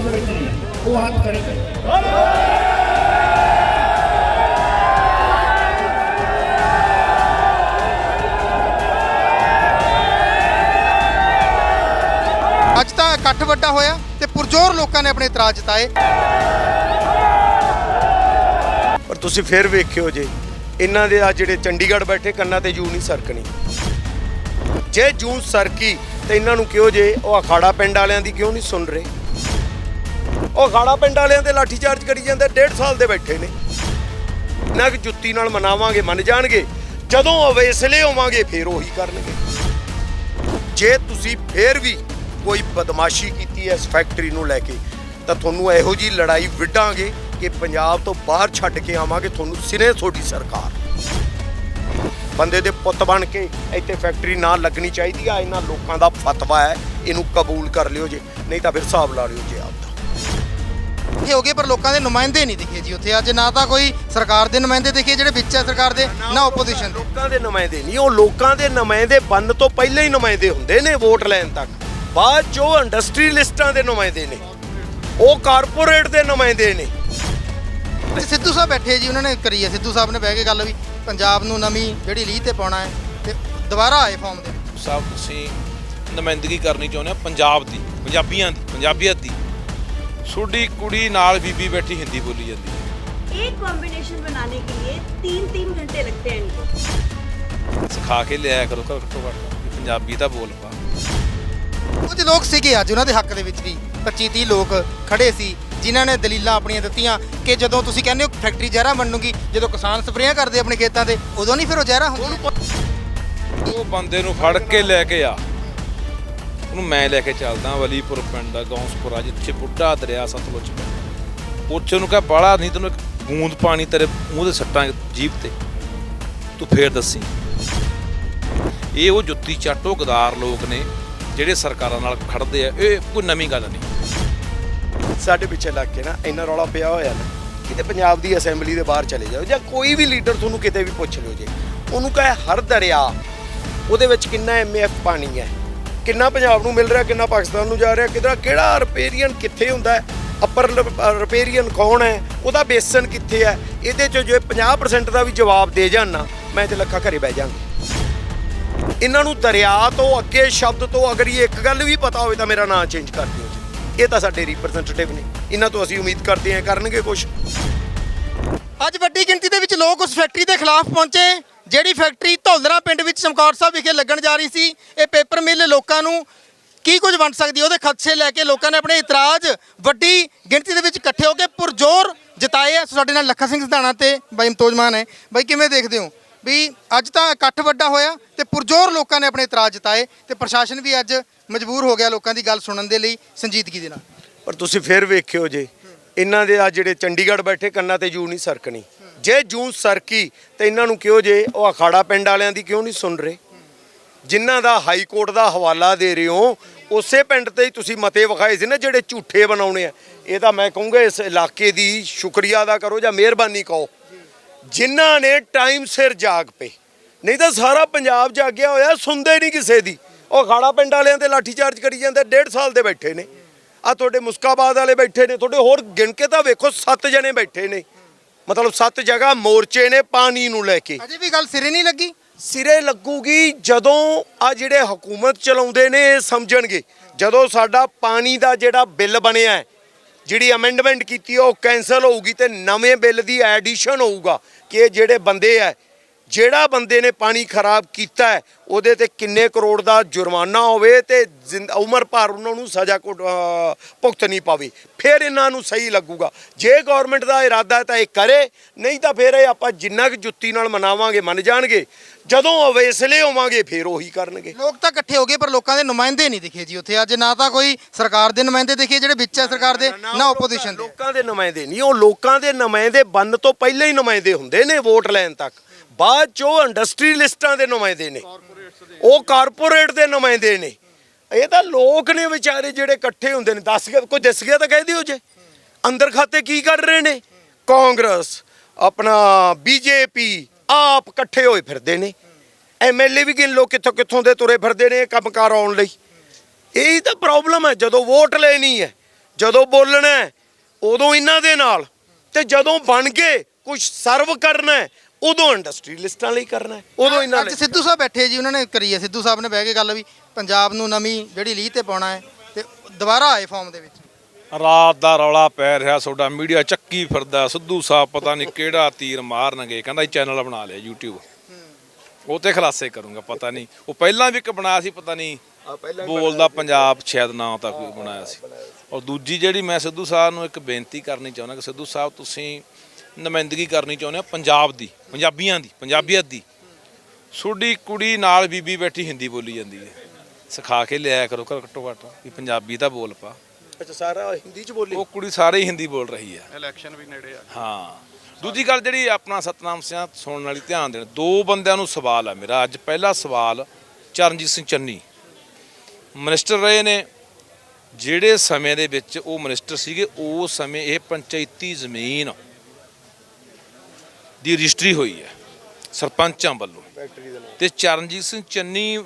ਉਹਦੇ ਵਿੱਚ ਨਹੀਂ ਉਹ ਹੱਥ ਖੜੇ ਕਰੇ ਅੱਜ ਤਾਂ ਇਕੱਠ ਵੱਡਾ ਹੋਇਆ ਤੇ ਪੁਰਜੋਰ ਲੋਕਾਂ ਨੇ ਆਪਣੇ ਇਤਰਾਜ਼ ਜਤਾਏ। ਪਰ ਤੁਸੀਂ ਫਿਰ ਵੇਖਿਓ ਜੇ, ਇਹਨਾਂ ਦੇ ਆ ਜਿਹੜੇ ਚੰਡੀਗੜ੍ਹ ਬੈਠੇ, ਕੰਨਾਂ ਤੇ ਜੂ ਨਹੀਂ ਸਰਕਣੀ। ਜੇ ਜੂ ਸਰਕੀ, ਤੇ ਇਹਨਾਂ ਨੂੰ ਕਿਉਂ ਜੇ, ਉਹ ਅਖਾੜਾ ਪਿੰਡ ਵਾਲਿਆਂ ਦੀ ਕਿਉਂ ਨਹੀਂ ਸੁਣ ਰਹੇ? ਉਹ ਖਾੜਾ ਪਿੰਡ ਵਾਲਿਆਂ ਤੇ ਲਾਠੀ ਚਾਰਜ ਕਰੀ ਜਾਂਦੇ, ਡੇਢ ਸਾਲ ਦੇ ਬੈਠੇ ਨੇ। ਨਾ ਕਿ ਜੁੱਤੀ ਨਾਲ ਮਨਾਵਾਂਗੇ, ਮੰਨ ਜਾਣਗੇ, ਜਦੋਂ ਅਵੇਸਲੇ ਹੋਵਾਂਗੇ, ਫੇਰ ਉਹੀ ਕਰਨਗੇ। ਜੇ ਤੁਸੀਂ ਫੇਰ ਵੀ ਕੋਈ ਬਦਮਾਸ਼ੀ ਕੀਤੀ ਹੈ ਇਸ ਫੈਕਟਰੀ ਨੂੰ ਲੈ ਕੇ, ਤਾਂ ਤੁਹਾਨੂੰ ਇਹੋ ਜੀ ਲੜਾਈ ਵਿੱਢਾਂਗੇ ਕਿ ਪੰਜਾਬ ਤੋਂ ਬਾਹਰ ਛੱਡ ਕੇ ਆਵਾਂਗੇ, ਤੁਹਾਨੂੰ ਸਿਰੇ ਤੁਹਾਡੀ ਸਰਕਾਰ। ਬੰਦੇ ਦੇ ਪੁੱਤ ਬਣ ਕੇ ਇੱਥੇ ਫੈਕਟਰੀ ਨਾ ਲੱਗਣੀ ਚਾਹੀਦੀ ਆ, ਇਹਨਾਂ ਲੋਕਾਂ ਦਾ ਫਤਵਾ ਹੈ ਇਹਨੂੰ ਕਬੂਲ ਕਰ ਲਿਓ ਜੇ, ਨਹੀਂ ਤਾਂ ਫਿਰ ਹਿਸਾਬ ਲਾ ਲਿਓ ਜੇ। ਇਹ ਹੋ ਗਏ ਪਰ ਲੋਕਾਂ ਦੇ ਨੁਮਾਇੰਦੇ ਨਹੀਂ ਦਿਖੇ ਜੀ ਉੱਥੇ। ਅੱਜ ਨਾ ਤਾਂ ਕੋਈ ਸਰਕਾਰ ਦੇ ਨੁਮਾਇੰਦੇ ਦਿਖੇ ਜਿਹੜੇ ਵਿੱਚ ਹੈ ਸਰਕਾਰ ਦੇ ਨਾ ਆਪੋਜੀਸ਼ਨ ਦੇ। ਲੋਕਾਂ ਦੇ ਨੁਮਾਇੰਦੇ ਨਹੀਂ ਉਹ ਲੋਕਾਂ ਦੇ ਨੁਮਾਇੰਦੇ ਬੰਨ ਤੋਂ ਪਹਿਲਾਂ ਹੀ ਨੁਮਾਇੰਦੇ ਹੁੰਦੇ ਨੇ ਵੋਟ ਲੈਣ ਤੱਕ। ਬਾਅਦ ਜੋ ਇੰਡਸਟਰੀਲਿਸਟਾਂ ਦੇ ਨੁਮਾਇੰਦੇ ਨੇ। ਉਹ ਕਾਰਪੋਰੇਟ ਦੇ ਨੁਮਾਇੰਦੇ ਨੇ। ਤੇ ਸਿੱਧੂ ਸਾਹਿਬ ਬੈਠੇ ਜੀ ਉਹਨਾਂ ਨੇ ਕਰੀ ਹੈ ਸਿੱਧੂ ਸਾਹਿਬ ਨੇ ਬਹਿ ਕੇ ਗੱਲ ਵੀ ਪੰਜਾਬ ਨੂੰ ਨਵੀਂ ਜਿਹੜੀ ਲੀਹ ਤੇ ਪਾਉਣਾ ਹੈ ਤੇ ਦੁਬਾਰਾ ਆਏ ਫਾਰਮ ਦੇ। ਸਭ ਤੁਸੀਂ ਨੁਮਾਇੰਦਗੀ ਕਰਨੀ ਚਾਹੁੰਦੇ ਆ ਪੰਜਾਬ ਦੀ ਪੰਜਾਬੀਆਂ ਦੀ ਪੰਜਾਬੀਅਤ ਦੀ। ਛੋਡੀ ਕੁੜੀ ਨਾਲ ਬੀਬੀ ਬੈਠੀ ਹਿੰਦੀ ਬੋਲੀ ਜਾਂਦੀ ਹੈ एक कॉम्बिनेशन बनाने के लिए तीन तीन घंटे लगते हैं इनको ਸਿਖਾ ਕੇ ਲਿਆਇਆ ਕਰੋ ਘਰ ਘੱਟੋ ਘੱਟ ਵੀ ਪੰਜਾਬੀ ਤਾਂ ਬੋਲ ਪਾ ਕੁਝ ਲੋਕ ਸੀਗੇ ਅੱਜ ਉਹਨਾਂ ਦੇ ਹੱਕ ਦੇ ਵਿੱਚ ਵੀ 25 30 ਲੋਕ ਖੜੇ ਸੀ ਜਿਨ੍ਹਾਂ ਨੇ ਦਲੀਲਾਂ ਆਪਣੀਆਂ ਦਿੱਤੀਆਂ ਕਿ ਜਦੋਂ ਤੁਸੀਂ ਕਹਿੰਦੇ ਹੋ ਫੈਕਟਰੀ ਜ਼ਹਿਰਾ ਬਣੂਗੀ ਜਦੋਂ ਕਿਸਾਨ ਸਪਰੇਆਂ ਕਰਦੇ ਆਪਣੇ ਖੇਤਾਂ ਤੇ ਉਦੋਂ ਨਹੀਂ ਫਿਰ ਉਹ ਜ਼ਹਿਰਾ ਹੁੰਦੀ ਉਹ ਬੰਦੇ ਨੂੰ ਫੜ ਕੇ ਲੈ ਕੇ ਆ ਉਹਨੂੰ ਮੈਂ ਲੈ ਕੇ ਚੱਲਦਾ ਵਲੀਪੁਰ ਪਿੰਡ ਗੌਂਸਪੁਰਾ ਜਿੱਥੇ ਬੁੱਢਾ ਦਰਿਆ ਸਤਲੁਜ ਪੈਂਦਾ ਉੱਥੇ ਉਹਨੂੰ ਕਹ, ਬਾਲਾ ਨਹੀਂ ਤੈਨੂੰ ਇੱਕ ਬੂੰਦ ਪਾਣੀ ਤੇਰੇ ਮੂੰਹ ਦੇ ਸੱਟਾਂ ਜੀਭ ਤੇ। ਤੂੰ ਫੇਰ ਦੱਸੀ। ਇਹ ਉਹ ਜੁੱਤੀ ਚਾਟੋ ਗਦਾਰ ਲੋਕ ਨੇ, ਜਿਹੜੇ ਸਰਕਾਰਾਂ ਨਾਲ ਖੜਦੇ ਆ। ਇਹ ਕੋਈ ਨਵੀਂ ਗੱਲ ਨਹੀਂ। ਸਾਡੇ ਪਿੱਛੇ ਲੱਗ ਕੇ ਨਾ ਇੰਨਾ ਰੌਲਾ ਪਿਆ ਹੋਇਆ ਨਾ, ਕਿਤੇ ਪੰਜਾਬ ਦੀ ਅਸੈਂਬਲੀ ਦੇ ਬਾਹਰ ਚਲੇ ਜਾਓ, ਜਾਂ ਕੋਈ ਵੀ ਲੀਡਰ ਤੁਹਾਨੂੰ ਕਿਤੇ ਵੀ ਪੁੱਛ ਲਿਓ ਜੇ। ਉਹਨੂੰ ਕਹੇ ਹਰ ਦਰਿਆ, ਉਹਦੇ ਵਿੱਚ ਕਿੰਨਾ ਐਮਐਫ ਪਾਣੀ ਹੈ। ਕਿੰਨਾ ਪੰਜਾਬ ਨੂੰ ਮਿਲ ਰਿਹਾ, ਕਿੰਨਾ ਪਾਕਿਸਤਾਨ ਨੂੰ ਜਾ ਰਿਹਾ, ਕਿਹਦਾ ਕਿਹੜਾ ਰਿਪੇਰੀਅਨ ਕਿੱਥੇ ਹੁੰਦਾ ਹੈ? ਅਪਰ ਰਿਪੇਰੀਅਨ ਕੌਣ ਹੈ? ਉਹਦਾ ਬੇਸਨ ਕਿੱਥੇ ਹੈ? ਇਹਦੇ ਚ ਜੇ 50% ਦਾ ਵੀ ਜਵਾਬ ਦੇ ਜਾਣ ਮੈਂ ਤੇ ਲੱਖਾਂ ਘਰੇ ਬਹਿ ਜਾਵਾਂਗਾ। ਇਹਨਾਂ ਨੂੰ ਦਰਿਆ ਤੋਂ ਅੱਗੇ ਸ਼ਬਦ ਤੋਂ ਅਗਰ ਇਹ ਇੱਕ ਗੱਲ ਵੀ ਪਤਾ ਹੋਵੇ ਤਾਂ ਮੇਰਾ ਨਾਂ ਚੇਂਜ ਕਰ ਦਿਓ ਜੀ। ਇਹ ਤਾਂ ਸਾਡੇ ਰਿਪਰੈਜ਼ੈਂਟੇਟਿਵ ਨੇ। ਇਹਨਾਂ ਤੋਂ ਅਸੀਂ ਉਮੀਦ ਕਰਦੇ ਹਾਂ ਕਰਨਗੇ ਕੁਝ ਅੱਜ ਵੱਡੀ ਗਿਣਤੀ ਦੇ ਵਿੱਚ ਲੋਕ ਉਸ ਫੈਕਟਰੀ ਦੇ ਖਿਲਾਫ ਪਹੁੰਚੇ। ਜਿਹੜੀ ਫੈਕਟਰੀ ਧੌਲਦਰਾ ਪਿੰਡ ਵਿੱਚ ਚਮਕੌਰ ਸਾਹਿਬ ਵਿਖੇ ਲੱਗਣ ਜਾ ਰਹੀ ਸੀ, ਇਹ ਪੇਪਰ ਮਿਲ ਲੋਕਾਂ ਨੂੰ ਕੀ ਕੁਝ ਵੰਡ ਸਕਦੀ ਉਹਦੇ ਖਦਸ਼ੇ ਲੈ ਕੇ ਲੋਕਾਂ ਨੇ ਆਪਣੇ ਇਤਰਾਜ਼ ਵੱਡੀ ਗਿਣਤੀ ਦੇ ਵਿੱਚ ਇਕੱਠੇ ਹੋ ਕੇ ਪੁਰਜੋਰ ਜਤਾਏ ਆ। ਸਾਡੇ ਨਾਲ ਲੱਖਾ ਸਿੰਘ ਸਧਾਣਾ ਤੇ ਬਾਈ ਮਤੋਜਮਾਨ ਹੈ। ਬਾਈ, ਕਿਵੇਂ ਦੇਖਦੇ ਹੋ ਵੀ ਅੱਜ ਤਾਂ ਇਕੱਠ ਵੱਡਾ ਹੋਇਆ ਤੇ ਪੁਰਜੋਰ ਲੋਕਾਂ ਨੇ ਆਪਣੇ ਇਤਰਾਜ਼ ਜਤਾਏ ਤੇ ਪ੍ਰਸ਼ਾਸਨ ਵੀ ਅੱਜ ਮਜਬੂਰ ਹੋ ਗਿਆ ਲੋਕਾਂ ਦੀ ਗੱਲ ਸੁਣਨ ਦੇ ਲਈ ਸੰਜੀਦਗੀ ਦੇ ਨਾਲ? ਪਰ ਤੁਸੀਂ ਫਿਰ ਵੇਖਿਓ ਜੇ। ਇਹਨਾਂ ਦੇ ਆ ਜਿਹੜੇ ਚੰਡੀਗੜ੍ਹ ਬੈਠੇ ਕੰਨਾਂ ਤੇ ਜੂ ਨਹੀਂ ਸਰਕਣੀ। ਜੇ ਜੂੰ ਸਰਕੀ, ਤੇ ਇਹਨਾਂ ਨੂੰ ਕਿਉਂ ਜੇ? ਉਹ ਅਖਾੜਾ ਪਿੰਡ ਵਾਲਿਆਂ ਦੀ ਕਿਉਂ ਨਹੀਂ ਸੁਣ ਰਹੇ? ਜਿਨ੍ਹਾਂ ਦਾ ਹਾਈ ਕੋਰਟ ਦਾ ਹਵਾਲਾ ਦੇ ਰਹੇ ਹੋ, ਉਸੇ ਪਿੰਡ ਤੇ ਹੀ ਤੁਸੀਂ ਮਤੇ ਵਿਖਾਏ ਸੀ ਨਾ ਜਿਹੜੇ ਝੂਠੇ ਬਣਾਉਣੇ ਆ। ਇਹ ਤਾਂ ਮੈਂ ਕਹੂੰਗਾ, ਇਸ ਇਲਾਕੇ ਦੀ ਸ਼ੁਕਰੀਆ ਅਦਾ ਕਰੋ ਜਾਂ ਮਿਹਰਬਾਨੀ ਕਹੋ। ਜਿਨ੍ਹਾਂ ਨੇ ਟਾਈਮ ਸਿਰ ਜਾਗ ਪਏ, ਨਹੀਂ ਤਾਂ ਸਾਰਾ ਪੰਜਾਬ ਜਾਗਿਆ ਹੋਇਆ, ਸੁਣਦੇ ਨਹੀਂ ਕਿਸੇ ਦੀ। ਉਹ ਅਖਾੜਾ ਪਿੰਡ ਵਾਲਿਆਂ ਤੇ ਲਾਠੀ ਚਾਰਜ ਕਰੀ ਜਾਂਦੇ, ਡੇਢ ਸਾਲ ਦੇ ਬੈਠੇ ਨੇ। ਆ ਤੁਹਾਡੇ ਮੁਸਕਾਬਾਦ ਵਾਲੇ ਬੈਠੇ ਨੇ, ਤੁਹਾਡੇ ਹੋਰ ਗਿਣ ਕੇ ਤਾਂ ਵੇਖੋ, ਸੱਤ ਜਣੇ ਬੈਠੇ ਨੇ। ਮਤਲਬ ਸੱਤ ਜਗ੍ਹਾ ਮੋਰਚੇ ਨੇ ਪਾਣੀ ਨੂੰ ਲੈ ਕੇ। ਅਜੇ ਵੀ ਗੱਲ ਸਿਰੇ ਨਹੀਂ ਲੱਗੀ? ਸਿਰੇ ਲੱਗੂਗੀ ਜਦੋਂ ਆ ਜਿਹੜੇ ਹਕੂਮਤ ਚਲਾਉਂਦੇ ਨੇ ਇਹ ਸਮਝਣਗੇ। ਜਦੋਂ ਸਾਡਾ ਪਾਣੀ ਦਾ ਜਿਹੜਾ ਬਿੱਲ ਬਣਿਆ ਹੈ ਜਿਹੜੀ ਅਮੈਂਡਮੈਂਟ ਕੀਤੀ ਉਹ ਕੈਨਸਲ ਹੋਊਗੀ ਤੇ ਨਵੇਂ ਬਿੱਲ ਦੀ ਐਡੀਸ਼ਨ ਹੋਊਗਾ ਕਿ ਜਿਹੜੇ ਬੰਦੇ ਹੈ ਜਿਹੜਾ ਬੰਦੇ ਨੇ ਪਾਣੀ ਖਰਾਬ ਕੀਤਾ ਉਹਦੇ ਤੇ ਕਿੰਨੇ ਕਰੋੜ ਦਾ ਜੁਰਮਾਨਾ ਹੋਵੇ ਤੇ ਜ਼ਿੰਦ- ਉਮਰ ਭਰ ਉਹਨਾਂ ਨੂੰ ਸਜ਼ਾ ਕੁ- ਅਹ ਭੁਗਤਣੀ ਪਵੇ ਫਿਰ ਇਹਨਾਂ ਨੂੰ ਸਹੀ ਲੱਗੂਗਾ। ਜੇ ਗਵਰਨਮੈਂਟ ਦਾ ਇਰਾਦਾ ਹੈ ਤਾਂ ਇਹ ਕਰੇ ਨਹੀਂ ਤਾਂ ਫਿਰ ਇਹ ਆਪਾਂ ਜਿੰਨਾ ਕੁ ਜੁੱਤੀ ਨਾਲ ਮਨਾਵਾਂਗੇ ਮੰਨ ਜਾਣਗੇ ਜਦੋਂ ਅਵੇਸਲੇ ਹੋਵਾਂਗੇ ਫਿਰ ਉਹੀ ਕਰਨਗੇ। ਲੋਕ ਤਾਂ ਇਕੱਠੇ ਹੋ ਗਏ ਪਰ ਲੋਕਾਂ ਦੇ ਨੁਮਾਇੰਦੇ ਨਹੀਂ ਦਿਖੇ ਜੀ ਉੱਥੇ। ਅੱਜ ਨਾ ਤਾਂ ਕੋਈ ਸਰਕਾਰ ਦੇ ਨੁਮਾਇੰਦੇ ਦਿਖੇ ਜਿਹੜੇ ਵਿੱਚ ਹੈ ਸਰਕਾਰ ਦੇ ਨਾ ਆਪੋਜੀਸ਼ਨ ਦੇ। ਲੋਕਾਂ ਦੇ ਨੁਮਾਇੰਦੇ ਨਹੀਂ ਉਹ ਲੋਕਾਂ ਦੇ ਨੁਮਾਇੰਦੇ ਬੰਨ ਤੋਂ ਪਹਿਲਾਂ ਹੀ ਨੁਮਾਇੰਦੇ ਹੁੰਦੇ ਨੇ ਵੋਟ ਲੈਣ ਤੱਕ। ਬਾਅਦ ਚ ਉਹ ਇੰਡਸਟਰੀਲਿਸਟਾਂ ਦੇ ਨੁਮਾਇੰਦੇ ਨੇ। ਉਹ ਕਾਰਪੋਰੇਟ ਦੇ ਨੁਮਾਇੰਦੇ ਨੇ। ਇਹ ਤਾਂ ਲੋਕ ਨੇ ਵਿਚਾਰੇ ਜਿਹੜੇ ਇਕੱਠੇ ਹੁੰਦੇ ਨੇ। ਦੱਸ ਗਿਆ, ਕੋਈ ਦਿਸ ਗਿਆ ਤਾਂ ਕਹਿ ਦਿਓ ਜੇ। ਅੰਦਰ ਖਾਤੇ ਕੀ ਕਰ ਰਹੇ ਨੇ? ਕਾਂਗਰਸ, ਆਪਣਾ ਬੀਜੇਪੀ ਆਪ ਇਕੱਠੇ ਹੋਏ ਫਿਰਦੇ ਨੇ। ਐਮਐਲਏ ਵੀ ਗਿਣ ਲੋ ਕਿੱਥੋਂ ਕਿੱਥੋਂ ਦੇ ਤੁਰੇ ਫਿਰਦੇ ਨੇ ਇਹ ਕੰਮਕਾਰ ਆਉਣ ਲਈ। ਇਹੀ ਤਾਂ ਪ੍ਰੋਬਲਮ ਹੈ, ਜਦੋਂ ਵੋਟ ਲੈਣੀ ਹੈ, ਜਦੋਂ ਬੋਲਣਾ ਉਦੋਂ ਇਹਨਾਂ ਦੇ ਨਾਲ। ਤੇ ਜਦੋਂ ਬਣ ਕੇ ਕੁਝ ਸਰਵ ਕਰਨਾ ਉਦੋਂ ਇੰਡਸਟਰੀਲਿਸਟਾਂ ਲਈ ਕਰਨਾ ਹੈ, ਉਦੋਂ ਇਹਨਾਂ ਅੱਜ ਲਈ ਸਿੱਧੂ ਸਾਹਿਬ ਬੈਠੇ ਜੀ ਉਹਨਾਂ ਨੇ ਕਰੀ ਹੈ ਸਿੱਧੂ ਸਾਹਿਬ ਨੇ ਬਹਿ ਕੇ ਗੱਲ ਵੀ ਪੰਜਾਬ ਨੂੰ ਨਵੀਂ ਜਿਹੜੀ ਲੀਹ ਤੇ ਪਾਉਣਾ ਹੈ ਤੇ ਦੁਬਾਰਾ ਆਏ ਫਾਰਮ ਦੇ ਵਿੱਚ। ਰਾਤ ਦਾ ਰੌਲਾ ਪੈ ਰਿਹਾ ਤੁਹਾਡਾ ਮੀਡੀਆ ਚੱਕੀ ਫਿਰਦਾ ਸਿੱਧੂ ਸਾਹਿਬ ਪਤਾ ਨਹੀਂ ਕਿਹੜਾ ਤੀਰ ਮਾਰਨਗੇ ਕਹਿੰਦਾ ਇਹ ਚੈਨਲ ਬਣਾ ਲਿਆ YouTube ਉਹ ਤੇ ਖਲਾਸੇ ਕਰੂੰਗਾ ਪਤਾ ਨਹੀਂ। ਉਹ ਪਹਿਲਾਂ ਵੀ ਇੱਕ ਬਣਾਇਆ ਸੀ ਪਤਾ ਨਹੀਂ ਬੋਲਦਾ ਪੰਜਾਬ ਸ਼ਾਇਦ ਨਾਂ ਤਾਂ ਕੋਈ ਬਣਾਇਆ ਸੀ। ਔਰ ਦੂਜੀ ਜਿਹੜੀ ਮੈਂ ਸਿੱਧੂ ਸਾਹਿਬ ਨੂੰ ਇੱਕ ਬੇਨਤੀ ਕਰਨੀ ਚਾਹੁੰਦਾ ਕਿ ਸਿੱਧੂ ਸਾਹਿਬ ਤੁਸੀਂ ਨੁਮਾਇੰਦਗੀ ਕਰਨੀ ਚਾਹੁੰਦੇ ਹੋ ਪੰਜਾਬ ਦੀ ਪੰਜਾਬੀਆਂ ਦੀ ਪੰਜਾਬੀਅਤ ਦੀ। ਤੁਹਾਡੀ ਕੁੜੀ ਨਾਲ ਬੀਬੀ ਬੈਠੀ ਹਿੰਦੀ ਬੋਲੀ ਜਾਂਦੀ ਹੈ। ਸਿਖਾ ਕੇ ਲਿਆਇਆ ਕਰੋ ਘਰ ਘੱਟੋ ਘੱਟ ਵੀ ਪੰਜਾਬੀ ਤਾਂ ਬੋਲ ਪਾ। ਅੱਛਾ ਸਾਰਾ ਹਿੰਦੀ ਚ ਬੋਲੀ? ਉਹ ਕੁੜੀ ਸਾਰੇ ਹੀ ਹਿੰਦੀ ਬੋਲ ਰਹੀ ਹੈ। ਇਲੈਕਸ਼ਨ ਵੀ ਨੇੜੇ ਆ ਹਾਂ। ਦੂਜੀ ਗੱਲ ਜਿਹੜੀ ਆਪਣਾ ਸਤਨਾਮ ਸਿੰਘ ਸੁਣਨ ਵਾਲੀ ਧਿਆਨ ਦੇਣ ਦੋ ਬੰਦਿਆਂ ਨੂੰ ਸਵਾਲ ਹੈ ਮੇਰਾ। ਅੱਜ ਪਹਿਲਾ ਸਵਾਲ ਚਰਨਜੀਤ ਸਿੰਘ ਚੰਨੀ। ਮਿਨਿਸਟਰ ਰਹੇ ਨੇ। ਜਿਹੜੇ ਸਮੇਂ ਦੇ ਵਿੱਚ ਉਹ ਮਿਨਿਸਟਰ ਸੀਗੇ ਉਸ ਸਮੇਂ ਇਹ ਪੰਚਾਇਤੀ ਜ਼ਮੀਨ ਦੀ ਰਜਿਸਟਰੀ ਹੋਈ ਹੈ ਸਰਪੰਚਾਂ ਵੱਲੋਂ। ਤੇ ਚਰਨਜੀਤ ਸਿੰਘ ਚੰਨੀ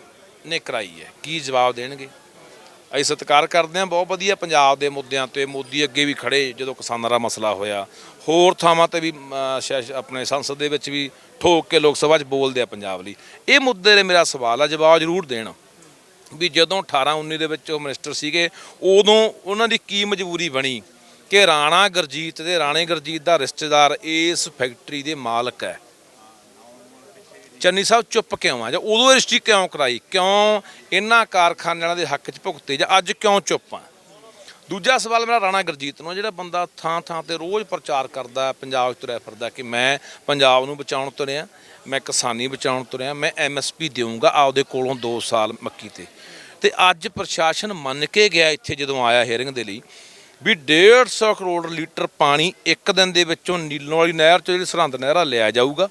ਨੇ ਕਰਾਈ ਹੈ। ਕੀ ਜਵਾਬ ਦੇਣਗੇ? ਅਸੀਂ ਸਤਿਕਾਰ ਕਰਦੇ ਹਾਂ ਬਹੁਤ ਵਧੀਆ ਪੰਜਾਬ ਦੇ ਮੁੱਦਿਆਂ ਤੇ ਮੋਦੀ ਅੱਗੇ ਵੀ ਖੜੇ ਜਦੋਂ ਕਿਸਾਨਾਂ ਦਾ ਮਸਲਾ ਹੋਇਆ। ਹੋਰ ਥਾਵਾਂ ਤੇ ਵੀ ਆਪਣੇ ਸੰਸਦ ਦੇ ਵਿੱਚ ਵੀ ਠੋਕ ਕੇ ਲੋਕ ਸਭਾ 'ਚ ਬੋਲਦੇ ਆ ਪੰਜਾਬ ਲਈ। ਇਹ ਮੁੱਦੇ 'ਤੇ ਮੇਰਾ ਸਵਾਲ ਆ ਜਵਾਬ ਜ਼ਰੂਰ ਦੇਣ। ਵੀ ਜਦੋਂ 18 19 ਦੇ ਵਿੱਚ ਉਹ ਮਿਨਿਸਟਰ ਸੀਗੇ ਉਦੋਂ ਉਹਨਾਂ ਦੀ ਕੀ ਮਜਬੂਰੀ ਬਣੀ? ਕਿ ਰਾਣਾ ਗੁਰਜੀਤ ਦੇ, ਰਾਣੇ ਗੁਰਜੀਤ ਦਾ ਰਿਸ਼ਤੇਦਾਰ ਇਸ ਫੈਕਟਰੀ ਦੇ ਮਾਲਕ ਹੈ। ਚੰਨੀ ਸਾਹਿਬ ਚੁੱਪ ਕਿਉਂ ਆ? ਜਾਂ ਉਦੋਂ ਰਜਿਸਟਰੀ ਕਿਉਂ ਕਰਾਈ? ਕਿਉਂ ਇਹਨਾਂ ਕਾਰਖਾਨਿਆਂ ਦੇ ਹੱਕ 'ਚ ਭੁਗਤੇ ਜਾਂ ਅੱਜ ਕਿਉਂ ਚੁੱਪ ਆ? ਦੂਜਾ ਸਵਾਲ ਮੇਰਾ ਰਾਣਾ ਗੁਰਜੀਤ ਨੂੰ ਜਿਹੜਾ ਬੰਦਾ ਥਾਂ ਥਾਂ ਤੇ ਰੋਜ਼ ਪ੍ਰਚਾਰ ਕਰਦਾ ਪੰਜਾਬ 'ਚ ਤੁਰਿਆ ਫਿਰਦਾ ਕਿ ਮੈਂ ਪੰਜਾਬ ਨੂੰ ਬਚਾਉਣ ਤੁਰਿਆ, ਮੈਂ ਕਿਸਾਨੀ ਬਚਾਉਣ ਤੁਰਿਆ, ਮੈਂ ਐਮਐਸਪੀ ਦੇਵਾਂਗਾ ਆਪਦੇ ਕੋਲੋਂ 2 ਸਾਲ ਮੱਕੀ ਤੇ। ਤੇ ਅੱਜ ਪ੍ਰਸ਼ਾਸਨ ਮੰਨ ਕੇ ਗਿਆ ਇੱਥੇ ਜਦੋਂ ਆਇਆ ਹੀਅਰਿੰਗ ਦੇ ਲਈ ਵੀ 150 ਕਰੋੜ ਲੀਟਰ ਪਾਣੀ ਇੱਕ ਦਿਨ ਦੇ ਵਿੱਚੋਂ ਨੀਲੋਂ ਵਾਲੀ ਨਹਿਰ 'ਚੋਂ, ਜਿਹੜੀ ਸਰਹੰਦ ਨਹਿਰ ਆ, ਲਿਆ ਜਾਊਗਾ।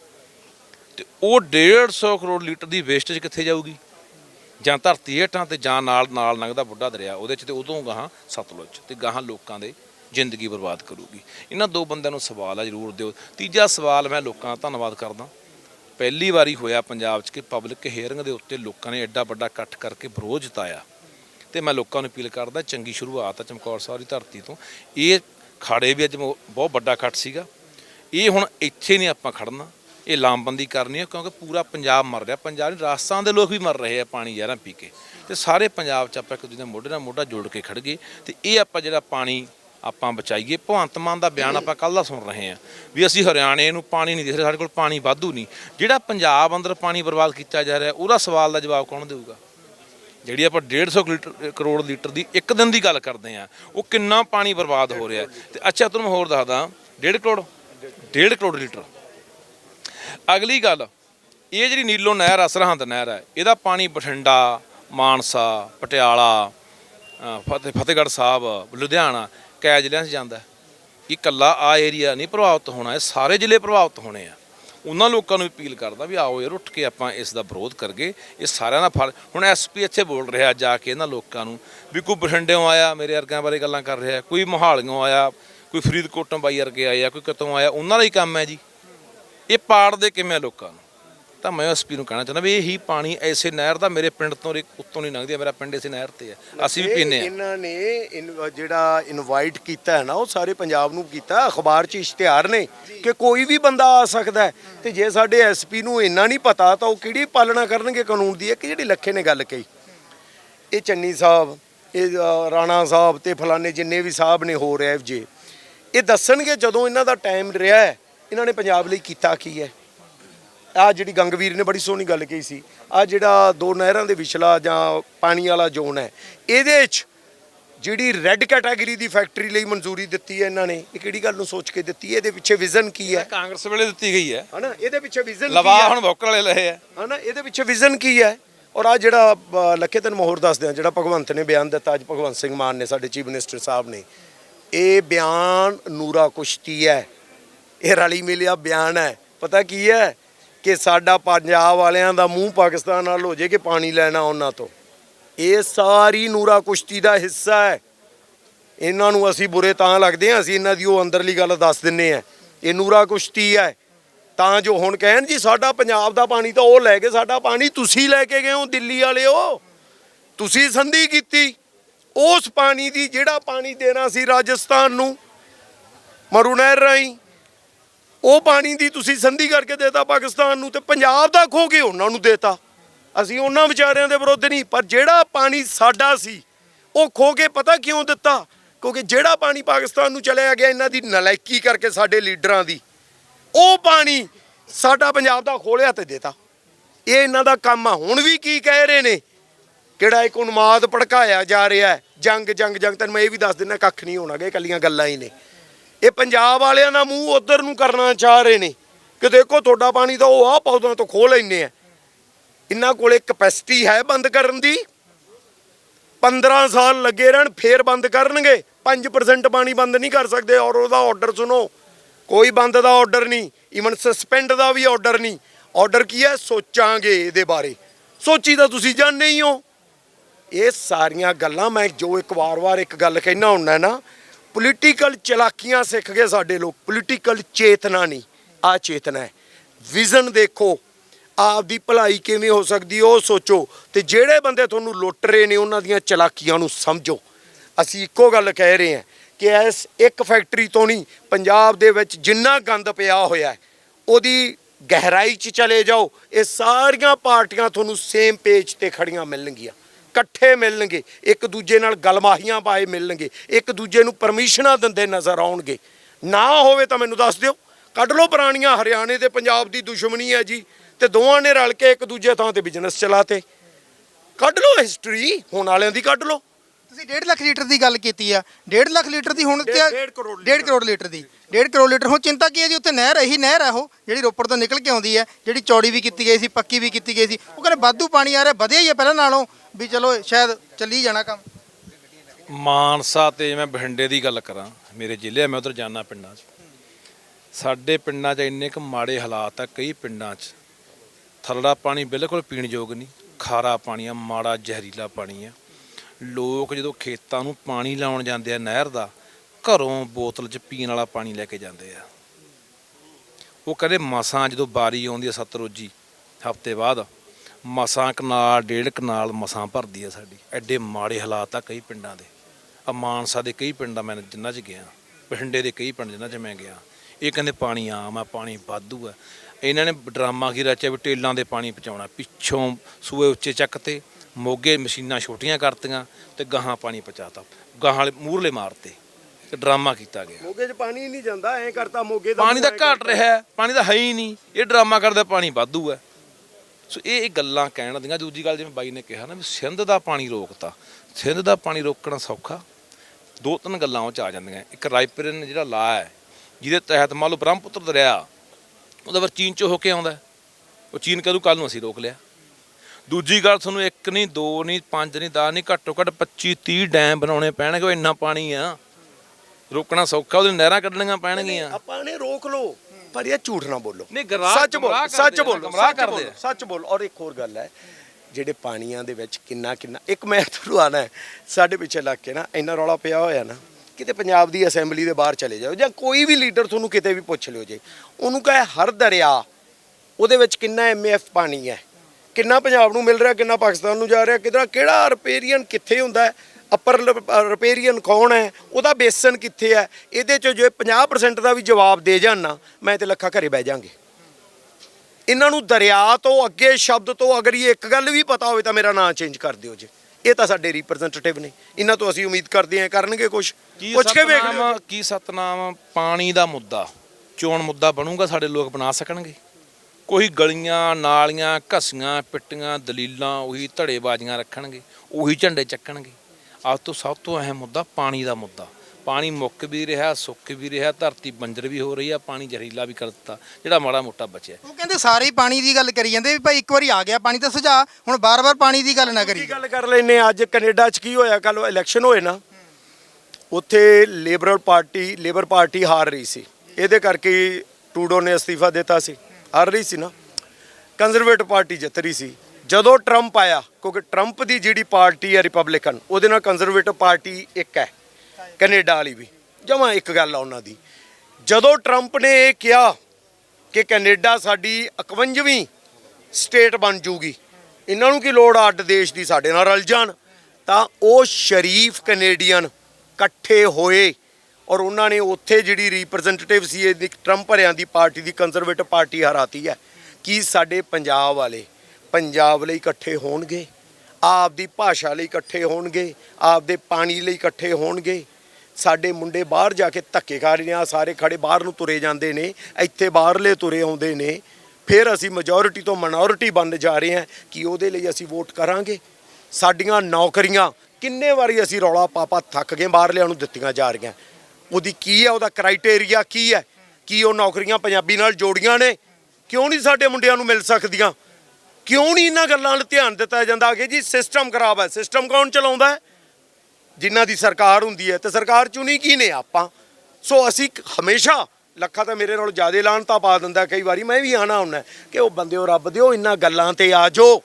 ਤੇ ਉਹ 150 ਕਰੋੜ ਲੀਟਰ ਦੀ ਵੇਸਟੇਜ ਕਿੱਥੇ ਜਾਊਗੀ? ਜਾਂ ਧਰਤੀ ਹੇਠਾਂ ਤੇ ਜਾਂ ਨਾਲ ਨਾਲ ਲੰਘਦਾ ਬੁੱਢਾ ਦਰਿਆ, ਉਹਦੇ ਚ ਤੇ ਉਦੋਂ ਗਾਹਾਂ ਸਤਲੁਜ ਤੇ ਗਾਹਾਂ ਲੋਕਾਂ ਦੇ ਜ਼ਿੰਦਗੀ ਬਰਬਾਦ ਕਰੂਗੀ। ਇਹਨਾਂ ਦੋ ਬੰਦਿਆਂ ਨੂੰ ਸਵਾਲ ਆ, ਜ਼ਰੂਰ ਦਿਓ। ਤੀਜਾ ਸਵਾਲ ਮੈਂ ਲੋਕਾਂ ਦਾ ਧੰਨਵਾਦ ਕਰਦਾ। ਪਹਿਲੀ ਵਾਰੀ ਹੋਇਆ ਪੰਜਾਬ 'ਚ ਕਿ ਪਬਲਿਕ ਹੀਅਰਿੰਗ ਦੇ ਉੱਤੇ ਲੋਕਾਂ ਨੇ ਐਡਾ ਵੱਡਾ ਇਕੱਠ ਕਰਕੇ ਵਿਰੋਧ ਜਤਾਇਆ। ਤੇ ਮੈਂ ਲੋਕਾਂ ਨੂੰ ਅਪੀਲ ਕਰਦਾ, ਚੰਗੀ ਸ਼ੁਰੂਆਤ ਆ ਚਮਕੌਰ ਸਾਹਿਬ ਦੀ ਧਰਤੀ ਤੋਂ। ਇਹ ਖਾੜੇ ਵੀ ਅੱਜ ਮੋ- ਬਹੁਤ ਵੱਡਾ ਇਕੱਠ ਸੀਗਾ। ਇਹ ਹੁਣ ਇੱਥੇ ਨਹੀਂ ਆਪਾਂ ਖੜਨਾ। ਇਹ ਲਾਮਬੰਦੀ ਕਰਨੀ ਹੈ ਕਿਉਂਕਿ ਪੂਰਾ ਪੰਜਾਬ ਮਰ ਰਿਹਾ। ਪੰਜਾਬ ਨਹੀਂ, ਰਾਜਸਥਾਨ ਦੇ ਲੋਕ ਵੀ ਮਰ ਰਹੇ ਆ ਪਾਣੀ ਯਾਰਾਂ ਪੀ ਕੇ। ਤੇ ਸਾਰੇ ਪੰਜਾਬ 'ਚ ਆਪਾਂ ਇੱਕ ਦੂਜੇ ਨਾਲ ਮੋਢੇ ਨਾਲ ਮੋਢਾ ਜੋੜ ਕੇ ਖੜ ਗਏ। ਤੇ ਇਹ ਆਪਾਂ ਜਿਹੜਾ ਪਾਣੀ ਆਪਾਂ ਬਚਾਈਏ, ਭਗਵੰਤ ਮਾਨ ਦਾ ਬਿਆਨ ਆਪਾਂ ਕੱਲ ਦਾ ਸੁਣ ਰਹੇ ਹਾਂ ਵੀ ਅਸੀਂ ਹਰਿਆਣੇ ਨੂੰ ਪਾਣੀ ਨਹੀਂ ਦੇ ਰਹੇ, ਸਾਡੇ ਕੋਲ ਪਾਣੀ ਵਾਧੂ ਨਹੀਂ। ਜਿਹੜਾ ਪੰਜਾਬ ਅੰਦਰ ਪਾਣੀ ਬਰਬਾਦ ਕੀਤਾ ਜਾ ਰਿਹਾ, ਉਹਦਾ ਸਵਾਲ ਦਾ ਜਵਾਬ ਕੌਣ ਦੇਊਗਾ? ਜਿਹੜੀ ਆਪਾਂ 150 ਲੀਟਰ ਕਰੋੜ ਲੀਟਰ ਦੀ ਇੱਕ ਦਿਨ ਦੀ ਗੱਲ ਕਰਦੇ ਆ ਉਹ ਕਿੰਨਾ ਪਾਣੀ ਬਰਬਾਦ ਹੋ ਰਿਹਾ ਤੇ ਅੱਛਾ ਤੁਹਾਨੂੰ ਮੈਂ ਹੋਰ ਦੱਸਦਾ 1.5 ਕਰੋੜ 1.5 ਕਰੋੜ ਲੀਟਰ। ਅਗਲੀ ਗੱਲ ਇਹ ਜਿਹੜੀ ਨੀਲੋ ਨਹਿਰ ਆ ਸਰਹੰਦ ਨਹਿਰ ਹੈ ਇਹਦਾ ਪਾਣੀ ਬਠਿੰਡਾ ਮਾਨਸਾ ਪਟਿਆਲਾ ਅ, ਫਤਿਹ ਫਤਿਹਗੜ੍ਹ ਸਾਹਿਬ ਲੁਧਿਆਣਾ ਕੈ ਜ਼ਿਲ੍ਹਿਆਂ 'ਚ ਜਾਂਦਾ ਹੈ। ਇਹ ਇਕੱਲਾ ਆ ਏਰੀਆ ਨਹੀਂ ਪ੍ਰਭਾਵਿਤ ਹੋਣਾ ਇਹ ਸਾਰੇ ਜ਼ਿਲ੍ਹੇ ਪ੍ਰਭਾਵਿਤ ਹੋਣੇ ਆ। ਉਹਨਾਂ ਲੋਕਾਂ ਨੂੰ ਅਪੀਲ ਕਰਦਾ ਵੀ ਆਓ ਯਾਰ ਉੱਠ ਕੇ ਆਪਾਂ ਇਸ ਦਾ ਵਿਰੋਧ ਕਰਗੇ ਇਹ ਸਾਰਿਆਂ ਦਾ ਫਲ ਹੁਣ ਐਸਪੀ ਇੱਥੇ ਬੋਲ ਰਿਹਾ ਜਾ ਕੇ ਇਹਨਾਂ ਲੋਕਾਂ ਨੂੰ ਵੀ ਕੋਈ ਬਠਿੰਡਿਓਂ ਆਇਆ, ਮੇਰੇ ਵਰਗਿਆਂ ਬਾਰੇ ਗੱਲਾਂ ਕਰ ਰਿਹਾ, ਕੋਈ ਮੋਹਾਲੀਓਂ ਆਇਆ, ਕੋਈ ਫਰੀਦਕੋਟੋਂ ਬਾਈ ਵਰਗੇ ਆਏ ਆ, ਕੋਈ ਕਿਤੋਂ ਆਇਆ, ਉਹਨਾਂ ਦਾ ਹੀ ਕੰਮ ਹੈ ਜੀ। ਇਹ ਪਾੜਦੇ ਕਿਵੇਂ ਆ ਲੋਕਾਂ ਨੂੰ? ਤਾਂ ਮੈਂ ਐਸਪੀ ਨੂੰ ਕਹਿਣਾ ਚਾਹੁੰਦਾ ਵੀ ਇਹੀ ਪਾਣੀ ਐਸੇ ਨਹਿਰ ਦਾ ਮੇਰੇ ਪਿੰਡ ਤੋਂ ਰੇ- ਉੱਤੋਂ ਨਹੀਂ ਲੰਘਦੀ ਮੇਰਾ ਪਿੰਡ ਇਸੇ ਨਹਿਰ ਤੇ ਹੈ। ਅਸੀਂ ਵੀ ਇਹ ਪੀਂਦੇ ਆ ਇਹਨਾਂ ਨੇ ਇਨ- ਜਿਹੜਾ ਇਨਵਾਈਟ ਕੀਤਾ ਹੈ ਨਾ ਉਹ ਸਾਰੇ ਪੰਜਾਬ ਨੂੰ ਕੀਤਾ ਅਖਬਾਰ 'ਚ ਇਸ਼ਤਿਹਾਰ ਨੇ ਕਿ ਕੋਈ ਵੀ ਬੰਦਾ ਆ ਸਕਦਾ ਹੈ। ਤੇ ਜੇ ਸਾਡੇ ਐਸਪੀ ਨੂੰ ਇੰਨਾ ਨਹੀਂ ਪਤਾ ਤਾਂ ਉਹ ਕਿਹੜੀ ਪਾਲਣਾ ਕਰਨਗੇ ਕਾਨੂੰਨ ਦੀ? ਇੱਕ ਜਿਹੜੀ ਲੱਖੇ ਨੇ ਗੱਲ ਕਹੀ। ਇਹ ਚੰਨੀ ਸਾਹਿਬ ਇਹ ਅ, ਰਾਣਾ ਸਾਹਿਬ ਤੇ ਫਲਾਣੇ ਜਿੰਨੇ ਵੀ ਸਾਹਿਬ ਨੇ ਹੋ ਰਿਹਾ ਜੇ ਇਹ ਦੱਸਣਗੇ ਜਦੋਂ ਇਹਨਾਂ ਦਾ ਟਾਈਮ ਰਿਹਾ ਹੈ, ਇਹਨਾਂ ਨੇ ਪੰਜਾਬ ਲਈ ਕੀਤਾ ਕੀ ਹੈ। ਆ ਜਿਹੜੀ ਗੰਗਵੀਰ ਨੇ ਬੜੀ ਸੋਹਣੀ ਗੱਲ ਕਹੀ ਸੀ ਆ ਜਿਹੜਾ ਦੋ ਨਹਿਰਾਂ ਦੇ ਵਿਚਲਾ ਜਾਂ ਪਾਣੀ ਵਾਲਾ ਜ਼ੋਨ ਹੈ ਇਹਦੇ ਵਿੱਚ ਜਿਹੜੀ ਰੈੱਡ ਕੈਟਾਗਰੀ ਦੀ ਫੈਕਟਰੀ ਲਈ ਮਨਜ਼ੂਰੀ ਦਿੱਤੀ ਹੈ ਇਹਨਾਂ ਨੇ ਇਹ ਕਿਹੜੀ ਗੱਲ ਨੂੰ ਸੋਚ ਕੇ ਦਿੱਤੀ ਹੈ? ਇਹਦੇ ਪਿੱਛੇ ਵਿਜ਼ਨ ਕੀ ਹੈ? ਕਾਂਗਰਸ ਵੇਲੇ ਦਿੱਤੀ ਗਈ ਹੈ। ਹਨਾ ਇਹਦੇ ਪਿੱਛੇ ਵਿਜ਼ਨ ਕੀ ਲਵਾ ਹੈ? ਹੁਣ ਬੋਕਰ ਵਾਲੇ ਲਏ ਆ। ਹਨਾ ਇਹਦੇ ਪਿੱਛੇ ਵਿਜ਼ਨ ਕੀ ਹੈ? ਔਰ ਆ ਜਿਹੜਾ ਲੱਖੇ ਤੈਨੂੰ ਮੋਹਰ ਦੱਸਦੇ ਆ ਜਿਹੜਾ ਭਗਵੰਤ ਨੇ ਬਿਆਨ ਦਿੱਤਾ ਅੱਜ ਭਗਵੰਤ ਸਿੰਘ ਮਾਨ ਨੇ ਸਾਡੇ ਚੀਫ ਮਿਨਿਸਟਰ ਸਾਹਿਬ ਨੇ ਇਹ ਬਿਆਨ ਨੂਰਾ ਕੁਸ਼ਤੀ ਹੈ ਇਹ ਰਲੀ ਮਿਲਿਆ ਬਿਆਨ ਹੈ ਪਤਾ ਕੀ ਹੈ? ਕਿ ਸਾਡਾ ਪੰਜਾਬ ਵਾਲਿਆਂ ਦਾ ਮੂੰਹ ਪਾਕਿਸਤਾਨ ਨਾਲ ਹੋ ਜੇ ਕਿ ਪਾਣੀ ਲੈਣਾ ਉਹਨਾਂ ਤੋਂ। ਇਹ ਸਾਰੀ ਨੂਰਾ ਕੁਸ਼ਤੀ ਦਾ ਹਿੱਸਾ ਹੈ। ਇਹਨਾਂ ਨੂੰ ਅਸੀਂ ਬੁਰੇ ਤਾਂ ਲੱਗਦੇ ਹਾਂ, ਅਸੀਂ ਇਹਨਾਂ ਦੀ ਉਹ ਅੰਦਰਲੀ ਗੱਲ ਦੱਸ ਦਿੰਨੇ ਆ ਇਹ ਨੂਰਾ ਕੁਸ਼ਤੀ ਹੈ। ਤਾਂ ਜੋ ਹੁਣ ਕਹਿਣ ਜੀ, ਸਾਡਾ ਪੰਜਾਬ ਦਾ ਪਾਣੀ ਤਾਂ ਉਹ ਲੈ ਕੇ, ਸਾਡਾ ਪਾਣੀ ਤੁਸੀਂ ਲੈ ਕੇ ਗਏ ਹੋ, ਦਿੱਲੀ ਵਾਲਿਓ। ਤੁਸੀਂ ਸੰਧੀ ਕੀਤੀ। ਉਸ ਪਾਣੀ ਦੀ ਜਿਹੜਾ ਪਾਣੀ ਦੇਣਾ ਸੀ ਰਾਜਸਥਾਨ ਨੂੰ ਮਰੂ ਨਹਿਰ ਰਾਹੀਂ। ਉਹ ਪਾਣੀ ਦੀ ਤੁਸੀਂ ਸੰਧੀ ਕਰਕੇ ਦੇਤਾ ਪਾਕਿਸਤਾਨ ਨੂੰ ਤੇ ਪੰਜਾਬ ਦਾ ਖੋ ਕੇ ਉਹਨਾਂ ਨੂੰ ਦੇਤਾ। ਅਸੀਂ ਉਹਨਾਂ ਵਿਚਾਰਿਆਂ ਦੇ ਵਿਰੁੱਧ ਨਹੀਂ, ਪਰ ਜਿਹੜਾ ਪਾਣੀ ਸਾਡਾ ਸੀ, ਉਹ ਖੋ ਕੇ ਪਤਾ ਕਿਉਂ ਦਿੱਤਾ? ਕਿਉਂਕਿ ਜਿਹੜਾ ਪਾਣੀ ਪਾਕਿਸਤਾਨ ਨੂੰ ਚਲਿਆ ਗਿਆ, ਇਹਨਾਂ ਦੀ ਨਲਾਇਕੀ ਕਰਕੇ ਸਾਡੇ ਲੀਡਰਾਂ ਦੀ, ਉਹ ਪਾਣੀ ਸਾਡਾ ਪੰਜਾਬ ਦਾ ਖੋਲਿਆ ਤੇ ਦੇਤਾ। ਇਹ ਇਹਨਾਂ ਦਾ ਕੰਮ ਆ। ਹੁਣ ਵੀ ਕੀ ਕਹਿ ਰਹੇ ਨੇ? ਕਿਹੜਾ ਇੱਕ ਉਨਮਾਦ ਭੜਕਾਇਆ ਜਾ ਰਿਹਾ ਜੰਗ ਜੰਗ ਜੰਗ, ਤੈਨੂੰ ਮੈਂ ਇਹ ਵੀ ਦੱਸ ਦਿੰਦਾ, ਕੱਖ ਨਹੀਂ ਹੋਣਾ ਗੇ ਇਕੱਲੀਆਂ ਗੱਲਾਂ ਹੀ ਨੇ। ਇਹ ਪੰਜਾਬ ਵਾਲਿਆਂ ਦਾ ਮੂੰਹ ਉਧਰ ਨੂੰ ਕਰਨਾ ਚਾਹ ਰਹੇ ਨੇ। ਕਿ ਦੇਖੋ ਤੁਹਾਡਾ ਪਾਣੀ ਤਾਂ ਉਹ ਆ ਪੌਦਿਆਂ ਤੋਂ ਖੋਹ ਲੈਂਦੇ ਆ। ਇਹਨਾਂ ਕੋਲੇ ਕਪੈਸਿਟੀ ਹੈ ਬੰਦ ਕਰਨ ਦੀ। 15 ਸਾਲ ਲੱਗੇ ਰਹਿਣ, ਫੇਰ ਬੰਦ ਕਰਨਗੇ। 5% ਪਾਣੀ ਬੰਦ ਨਹੀਂ ਕਰ ਸਕਦੇ, ਔਰ ਉਹਦਾ ਆਰਡਰ ਸੁਣੋ। ਕੋਈ ਬੰਦ ਦਾ ਆਰਡਰ ਨਹੀਂ ਈਵਨ ਸਸਪੈਂਡ ਦਾ ਵੀ ਆਰਡਰ ਨਹੀਂ। ਆਰਡਰ ਕੀ ਹੈ? ਸੋਚਾਂਗੇ ਇਹਦੇ ਬਾਰੇ। ਸੋਚੀ ਤਾਂ ਤੁਸੀਂ ਜਾਣਦੇ ਹੀ ਹੋ। ਇਹ ਸਾਰੀਆਂ ਗੱਲਾਂ ਮੈਂ ਜੋ ਇੱਕ ਵਾਰ-ਵਾਰ ਇੱਕ ਗੱਲ ਕਹਿਣਾ ਹੁੰਦਾ ਨਾ ਪੋਲੀਟੀਕਲ ਚਲਾਕੀਆਂ ਸਿੱਖ ਗਏ ਸਾਡੇ ਲੋਕ। ਪੋਲੀਟੀਕਲ ਚੇਤਨਾ ਨਹੀਂ। ਆ ਚੇਤਨਾ ਹੈ। ਵਿਜ਼ਨ ਦੇਖੋ। ਆਪ ਦੀ ਭਲਾਈ ਕਿਵੇਂ ਹੋ ਸਕਦੀ ਉਹ ਸੋਚੋ। ਤੇ ਜਿਹੜੇ ਬੰਦੇ ਤੁਹਾਨੂੰ ਲੁੱਟ ਰਹੇ ਨੇ, ਉਹਨਾਂ ਦੀਆਂ ਚਲਾਕੀਆਂ ਨੂੰ ਸਮਝੋ। ਅਸੀਂ ਇੱਕੋ ਗੱਲ ਕਹਿ ਰਹੇ ਹਾਂ ਕਿ ਇਸ ਇੱਕ ਫੈਕਟਰੀ ਤੋਂ ਨਹੀਂ, ਪੰਜਾਬ ਦੇ ਵਿੱਚ ਜਿੰਨਾ ਗੰਦ ਪਿਆ ਹੋਇਆ ਉਹਦੀ ਗਹਿਰਾਈ 'ਚ ਚਲੇ ਜਾਓ। ਇਹ ਸਾਰੀਆਂ ਪਾਰਟੀਆਂ ਤੁਹਾਨੂੰ ਸੇਮ ਪੇਜ ਤੇ ਖੜੀਆਂ ਮਿਲਣਗੀਆਂ। ਇਕੱਠੇ ਮਿਲਣਗੇ ਇੱਕ ਦੂਜੇ ਨਾਲ ਗਲਮਾਹੀਆਂ ਪਾਏ ਮਿਲਣਗੇ ਇੱਕ ਦੂਜੇ ਨੂੰ ਪਰਮਿਸ਼ਨਾਂ ਦਿੰਦੇ ਨਜ਼ਰ ਆਉਣਗੇ। ਨਾ ਹੋਵੇ ਤਾਂ ਮੈਨੂੰ ਦੱਸ ਦਿਓ ਕੱਢ ਲਓ ਪੁਰਾਣੀਆਂ ਹਰਿਆਣੇ ਤੇ ਪੰਜਾਬ ਦੀ ਦੁਸ਼ਮਣੀ ਹੈ ਜੀ ਤੇ ਦੋਵਾਂ ਨੇ ਰਲ ਕੇ ਇੱਕ ਦੂਜੇ ਥਾਂ ਤੇ ਬਿਜ਼ਨਸ ਚਲਾਤੇ। ਕੱਢ ਲਓ ਹਿਸਟਰੀ ਹੁਣ ਵਾਲਿਆਂ ਦੀ ਕੱਢ ਲਓ। ਤੁਸੀਂ 1.5 ਲੱਖ ਲੀਟਰ ਦੀ ਗੱਲ ਕੀਤੀ ਆ 1.5 ਲੱਖ ਲੀਟਰ ਦੀ ਹੁਣ ਲੀਟਰ। 1.5 ਕਰੋੜ ਲੀਟਰ ਦੀ 1.5 ਕਰੋੜ ਲੀਟਰ ਹੁਣ ਚਿੰਤਾ ਕੀ ਹੈ ਜੀ ਉੱਥੇ ਨਹਿਰ ਇਹੀ ਨਹਿਰ ਹੈ ਉਹ ਜਿਹੜੀ ਰੋਪੜ ਤੋਂ ਨਿਕਲ ਕੇ ਆਉਂਦੀ ਹੈ ਜਿਹੜੀ ਚੌੜੀ ਵੀ ਕੀਤੀ ਗਈ ਸੀ ਪੱਕੀ ਵੀ ਕੀਤੀ ਗਈ ਸੀ ਉਹ ਕਹਿੰਦੇ ਵਾਧੂ ਪਾਣੀ ਆ ਰਿਹਾ ਵਧਿਆ ਹੀ ਹੈ ਪਹਿਲਾਂ ਨਾਲੋਂ। ਵੀ ਚਲੋ ਸ਼ਾਇਦ ਚੱਲੀ ਜਾਣਾ ਕੰਮ। ਮਾਨਸਾ ਤੇ ਮੈਂ ਬਠਿੰਡੇ ਦੀ ਗੱਲ ਕਰਾਂ, ਮੇਰੇ ਜ਼ਿਲ੍ਹੇ ਮੈਂ ਉਧਰ ਜਾਣਾ ਪਿੰਡਾਂ 'ਚ। ਸਾਡੇ ਪਿੰਡਾਂ 'ਚ ਇੰਨੇ ਕੁ ਮਾੜੇ ਹਾਲਾਤ ਆ ਕਈ ਪਿੰਡਾਂ 'ਚ। ਥੱਲੜਾ ਪਾਣੀ ਬਿਲਕੁਲ ਪੀਣ ਯੋਗ ਨਹੀਂ, ਖਾਰਾ ਪਾਣੀ ਆ, ਮਾੜਾ ਜ਼ਹਿਰੀਲਾ ਪਾਣੀ ਆ। ਲੋਕ ਜਦੋਂ ਖੇਤਾਂ ਨੂੰ ਪਾਣੀ ਲਾਉਣ ਜਾਂਦੇ ਆ ਨਹਿਰ ਦਾ, ਘਰੋਂ ਬੋਤਲ 'ਚ ਪੀਣ ਵਾਲਾ ਪਾਣੀ ਲੈ ਕੇ ਜਾਂਦੇ ਆ। ਉਹ ਕਹਿੰਦੇ ਮਸਾਂ ਜਦੋਂ ਬਾਰੀ ਆਉਂਦੀ ਆ ਸਤਰੋਜੀ ਹਫ਼ਤੇ ਬਾਅਦ ਮਸਾਂ ਕਨਾਲ ਡੇਢ ਕਨਾਲ ਮਸਾਂ ਭਰਦੀ ਆ ਸਾਡੀ। ਐਡੇ ਮਾੜੇ ਹਾਲਾਤ ਆ ਕਈ ਪਿੰਡਾਂ ਦੇ। ਆ ਮਾਨਸਾ ਦੇ ਕਈ ਪਿੰਡਾਂ ਮੈਂ ਜਿੰਨਾ 'ਚ ਗਿਆ। ਬਠਿੰਡੇ ਦੇ ਕਈ ਪਿੰਡ ਜਿੰਨਾ 'ਚ ਮੈਂ ਗਿਆ। ਇਹ ਕਹਿੰਦੇ ਪਾਣੀ ਆਮ ਆ ਪਾਣੀ ਵਾਧੂ ਆ। ਇਹਨਾਂ ਨੇ ਡਰਾਮਾ ਕੀ ਰਚਿਆ ਵੀ ਟੇਲਾਂ ਦੇ ਪਾਣੀ ਪਹੁੰਚਾਉਣਾ। ਪਿੱਛੋਂ ਸੂਏ ਉੱਚੇ ਚੱਕ ਤੇ ਮੋਗੇ ਮਸ਼ੀਨਾਂ ਛੋਟੀਆਂ ਕਰਤੀਆਂ ਤੇ ਗਾਹਾਂ ਪਾਣੀ ਪਹੁੰਚਾਤਾ। ਗਾਹਾਂ ਵਾਲੇ ਮੂਰਲੇ ਮਾਰਤੇ ਤੇ ਡਰਾਮਾ ਕੀਤਾ ਗਿਆ। ਮੋਗੇ 'ਚ ਪਾਣੀ ਨਹੀਂ ਜਾਂਦਾ ਐਂ ਕਰਤਾ ਮੋਗੇ ਦਾ ਪਾਣੀ ਦਾ ਘਟ ਰਿਹਾ ਪਾਣੀ ਦਾ ਹੈ ਹੀ ਨਹੀਂ। ਇਹ ਡਰਾਮਾ ਕਰਦਾ ਪਾਣੀ ਵਾਧੂ ਹੈ। ਸੋ ਇਹ ਇਹ ਗੱਲਾਂ ਕਹਿਣ ਦੀਆਂ ਦੂਜੀ ਗੱਲ ਜਿਵੇਂ ਬਾਈ ਨੇ ਕਿਹਾ ਨਾ ਵੀ ਸਿੰਧ ਦਾ ਪਾਣੀ ਰੋਕਤਾ। ਸਿੰਧ ਦਾ ਪਾਣੀ ਰੋਕਣਾ ਸੌਖਾ। ਦੋ ਤਿੰਨ ਗੱਲਾਂ ਉਹ ਚ ਆ ਜਾਂਦੀਆਂ। ਇੱਕ ਰਾਈਪਰਨ ਜਿਹੜਾ ਲਾ ਹੈ ਜਿਹਦੇ ਤਹਿਤ ਮੰਨ ਲਓ ਬ੍ਰਹਮਪੁੱਤਰ ਦਰਿਆ ਉਹਦਾ ਵਰ ਚੀਨ ਚੋਂ ਹੋ ਕੇ ਆਉਂਦਾ। ਉਹ ਚੀਨ ਕਰੂ ਕੱਲ ਨੂੰ ਅਸੀਂ ਰੋਕ ਲਿਆ। ਦੂਜੀ ਗੱਲ ਤੁਹਾਨੂੰ ਇੱਕ ਨਹੀਂ ਦੋ ਨਹੀਂ ਪੰਜ ਨਹੀਂ 10 ਨਹੀਂ ਘੱਟੋ ਘੱਟ 25 30 ਡੈਮ ਬਣਾਉਣੇ ਪੈਣਗੇ ਉਹ ਇੰਨਾ ਪਾਣੀ ਆ। ਰੋਕਣਾ ਸੌਖਾ ਉਹਦੇ ਨਹਿਰਾਂ ਕੱਢਣੀਆਂ ਪੈਣਗੀਆਂ। ਆਪਾਂ ਨੇ ਰੋਕ ਲੋ ਪਰ ਇਹ ਝੂਠ ਨਾ ਬੋਲੋ। ਨਹੀਂ, ਗਰਾ- ਸੱਚ ਬੋਲ ਸੱਚ ਬੋਲ ਸੱਚ ਕਰਦੇ। ਸੱਚ ਬੋਲ। ਔਰ ਇੱਕ ਹੋਰ ਗੱਲ ਹੈ ਜਿਹੜੇ ਪਾਣੀਆਂ ਦੇ ਵਿੱਚ ਕਿੰਨਾ ਕਿੰਨਾ ਇੱਕ ਮੈਂ ਤੁਹਾਨੂੰ ਆਣਾ ਸਾਡੇ ਪਿੱਛੇ ਲੱਗ ਕੇ ਨਾ ਇੰਨਾ ਰੌਲਾ ਪਿਆ ਹੋਇਆ ਨਾ ਕਿਤੇ ਪੰਜਾਬ ਦੀ ਅਸੈਂਬਲੀ ਦੇ ਬਾਹਰ ਚਲੇ ਜਾਓ ਜਾਂ ਕੋਈ ਵੀ ਲੀਡਰ ਤੁਹਾਨੂੰ ਕਿਤੇ ਵੀ ਪੁੱਛ ਲਿਓ ਜੇ ਉਹਨੂੰ ਕਹੇ ਹਰ ਦਰਿਆ ਉਹਦੇ ਵਿੱਚ ਕਿੰਨਾ ਐਮਐਫ ਪਾਣੀ ਹੈ ਕਿੰਨਾ ਪੰਜਾਬ ਨੂੰ ਮਿਲ ਰਿਹਾ ਕਿੰਨਾ ਪਾਕਿਸਤਾਨ ਨੂੰ ਜਾ ਰਿਹਾ ਕਿਹੜਾ ਕਿਹੜਾ ਰਿਪੇਰੀਅਨ ਕਿੱਥੇ ਹੁੰਦਾ ਹੈ? ਅਪਰ ਰਿਪੇਰੀਅਨ ਕੌਣ ਹੈ? ਉਹਦਾ ਬੇਸਨ ਕਿੱਥੇ ਹੈ? ਇਹਦੇ ਚ ਜੇ 50% ਦਾ ਵੀ ਜਵਾਬ ਦੇ ਜਾਣ ਮੈਂ ਤੇ ਲੱਖਾਂ ਘਰੇ ਬਹਿ ਜਾਾਂਗੇ। ਇਹਨਾਂ ਨੂੰ ਦਰਿਆ ਤੋਂ ਅੱਗੇ ਸ਼ਬਦ ਤੋਂ ਅਗਰ ਇਹ ਇੱਕ ਗੱਲ ਵੀ ਪਤਾ ਹੋਵੇ ਤਾਂ ਮੇਰਾ ਨਾਂ ਚੇਂਜ ਕਰ ਦਿਓ ਜੀ। ਇਹ ਤਾਂ ਸਾਡੇ ਰਿਪਰੈਜ਼ੈਂਟੇਟਿਵ ਨੇ। ਇਹਨਾਂ ਤੋਂ ਅਸੀਂ ਉਮੀਦ ਕਰਦੇ ਹਾਂ ਕਰਨਗੇ ਕੁਝ ਪੁੱਛ ਕੇ ਵੇਖ ਲਿਓ ਕੀ ਸਤਨਾਮ ਪਾਣੀ ਦਾ ਮੁੱਦਾ? ਚੋਣ ਮੁੱਦਾ ਬਣੂਗਾ ਸਾਡੇ ਲੋਕ ਬਣਾ ਸਕਣਗੇ। ਕੋਈ ਗਲੀਆਂ ਨਾਲੀਆਂ ਘਸੀਆਂ ਪਿੱਟੀਆਂ ਦਲੀਲਾਂ ਉਹੀ ਧੜੇਬਾਜ਼ੀਆਂ ਰੱਖਣਗੇ। ਉਹੀ ਝੰਡੇ ਚੱਕਣਗੇ। ਅੱਜ ਤੋਂ ਸਭ ਤੋਂ ਅਹਿਮ ਮੁੱਦਾ ਪਾਣੀ ਦਾ ਮੁੱਦਾ। ਪਾਣੀ ਮੁੱਕ ਵੀ ਰਿਹਾ ਸੁੱਕ ਵੀ ਰਿਹਾ ਧਰਤੀ ਬੰਜਰ ਵੀ ਹੋ ਰਹੀ ਆ ਪਾਣੀ ਜ਼ਹਿਰੀਲਾ ਵੀ ਕਰ ਦਿੱਤਾ ਜਿਹੜਾ ਮਾੜਾ ਮੋਟਾ ਬਚਿਆ। ਉਹ ਕਹਿੰਦੇ ਸਾਰੇ ਹੀ ਪਾਣੀ ਦੀ ਗੱਲ ਕਰੀ ਜਾਂਦੇ ਵੀ ਭਾਈ ਇੱਕ ਵਾਰੀ ਆ ਗਿਆ ਪਾਣੀ ਤਾਂ ਸੁਝਾ ਹੁਣ ਬਾਰ-ਬਾਰ ਪਾਣੀ ਦੀ ਗੱਲ ਨਾ ਕਰੀ ਕੀ ਗੱਲ ਕਰ ਲੈਨੇ ਅੱਜ ਕੈਨੇਡਾ 'ਚ ਕੀ ਹੋਇਆ ਕੱਲ ਇਲੈਕਸ਼ਨ ਹੋਏ ਨਾ ਉੱਥੇ ਲਿਬਰਲ ਪਾਰਟੀ ਲੇਬਰ ਪਾਰਟੀ ਹਾਰ ਰਹੀ ਸੀ। ਇਹਦੇ ਕਰਕੇ ਹੀ ਟਰੂਡੋ ਨੇ ਅਸਤੀਫਾ ਦਿੱਤਾ ਸੀ। ਹਾਰ ਰਹੀ ਸੀ ਨਾ। ਕੰਜ਼ਰਵੇਟਿਵ ਪਾਰਟੀ ਜਿੱਤ ਰਹੀ ਸੀ। ਜਦੋਂ ਟਰੰਪ ਆਇਆ, ਕਿਉਂਕਿ ਟਰੰਪ ਦੀ ਜਿਹੜੀ ਪਾਰਟੀ ਹੈ ਰਿਪਬਲਿਕਨ ਉਹਦੇ ਨਾਲ ਕੰਜ਼ਰਵੇਟਿਵ ਪਾਰਟੀ ਇੱਕ ਹੈ, ਕੈਨੇਡਾ ਵਾਲੀ ਵੀ। ਜਮਾਂ ਇੱਕ ਗੱਲ ਆ ਉਹਨਾਂ ਦੀ। ਜਦੋਂ ਟਰੰਪ ਨੇ ਇਹ ਕਿਹਾ ਕਿ ਕੈਨੇਡਾ ਸਾਡੀ 51ਵੀਂ ਸਟੇਟ ਬਣ ਜੂਗੀ, ਇਹਨਾਂ ਨੂੰ ਕੀ ਲੋੜ ਆ ਅੱਡ ਦੇਸ਼ ਦੀ? ਸਾਡੇ ਨਾਲ ਰਲ ਜਾਣ। ਤਾਂ ਉਹ ਸ਼ਰੀਫ ਕੈਨੇਡੀਅਨ ਇਕੱਠੇ ਹੋਏ ਔਰ ਉਹਨਾਂ ਨੇ ਉੱਥੇ ਜਿਹੜੀ ਰਿਪਰੈਜ਼ੈਂਟੇਟਿਵ ਸੀ, ਇਹ ਟਰੰਪ ਹਰਿਆਂ ਦੀ ਪਾਰਟੀ ਦੀ ਕੰਜ਼ਰਵੇਟਿਵ ਪਾਰਟੀ ਹਰਾਤੀ ਹੈ। ਕਿ ਸਾਡੇ ਪੰਜਾਬ ਵਾਲੇ ਪੰਜਾਬ ਲਈ ਇਕੱਠੇ ਹੋਣਗੇ ਆਪ ਦੀ ਭਾਸ਼ਾ ਲਈ ਇਕੱਠੇ ਹੋਣਗੇ ਆਪ ਦੇ ਪਾਣੀ ਲਈ ਇਕੱਠੇ ਹੋਣਗੇ। ਸਾਡੇ ਮੁੰਡੇ ਬਾਹਰ ਜਾ ਕੇ ਧੱਕੇ ਖਾ ਰਹੇ ਨੇ ਆ ਸਾਰੇ ਖੜੇ ਬਾਹਰ ਨੂੰ ਤੁਰੇ ਜਾਂਦੇ ਨੇ, ਇੱਥੇ ਬਾਹਰਲੇ ਤੁਰੇ ਆਉਂਦੇ ਨੇ। ਫਿਰ ਅਸੀਂ ਮੈਜੋਰਿਟੀ ਤੋਂ ਮਿਨੋਰਿਟੀ ਬਣ ਜਾ ਰਹੇ ਹਾਂ ਕਿ ਉਹਦੇ ਲਈ ਅਸੀਂ ਵੋਟ ਕਰਾਂਗੇ। ਸਾਡੀਆਂ ਨੌਕਰੀਆਂ, ਕਿੰਨੇ ਵਾਰੀ ਅਸੀਂ ਰੌਲਾ ਪਾਪਾ ਥੱਕ ਗਏ, ਬਾਹਰਲਿਆਂ ਨੂੰ ਦਿੱਤੀਆਂ ਜਾ ਰਹੀਆਂ। ਉਹਦੀ ਕੀ ਹੈ, ਉਹਦਾ ਕ੍ਰਾਈਟੇਰੀਆ ਕੀ ਹੈ? ਕੀ ਉਹ ਨੌਕਰੀਆਂ ਪੰਜਾਬੀ ਨਾਲ ਜੋੜੀਆਂ ਨੇ? ਕਿਉਂ ਨਹੀਂ ਸਾਡੇ ਮੁੰਡਿਆਂ ਨੂੰ ਮਿਲ ਸਕਦੀਆਂ? ਕਿਉਂ ਨਹੀਂ ਇਹਨਾਂ ਗੱਲਾਂ 'ਤੇ ਧਿਆਨ ਦਿੱਤਾ ਜਾਂਦਾ ਕਿ ਜੀ ਸਿਸਟਮ ਖਰਾਬ ਹੈ ਸਿਸਟਮ ਕੌਣ ਚਲਾਉਂਦਾ ਹੈ? ਜਿਨ੍ਹਾਂ ਦੀ ਸਰਕਾਰ ਹੁੰਦੀ ਹੈ ਤੇ ਸਰਕਾਰ ਚੁਣੀ ਕੀ ਨੇ ਆਪਾਂ? ਸੋ ਅਸੀਂ ਹਮੇਸ਼ਾ ਲੱਖਾ ਤਾਂ ਮੇਰੇ ਨਾਲ ਜ਼ਿਆਦਾ ਲਾਹਨਤਾ ਪਾ ਦਿੰਦਾ ਕਈ ਵਾਰੀ ਮੈਂ ਵੀ ਆਣਾ ਹੁੰਦਾ ਕਿ ਉਹ ਬੰਦਿਓ ਰੱਬ ਦਿਓ, ਇਹਨਾਂ ਗੱਲਾਂ ਤੇ ਆ ਜਾਓ।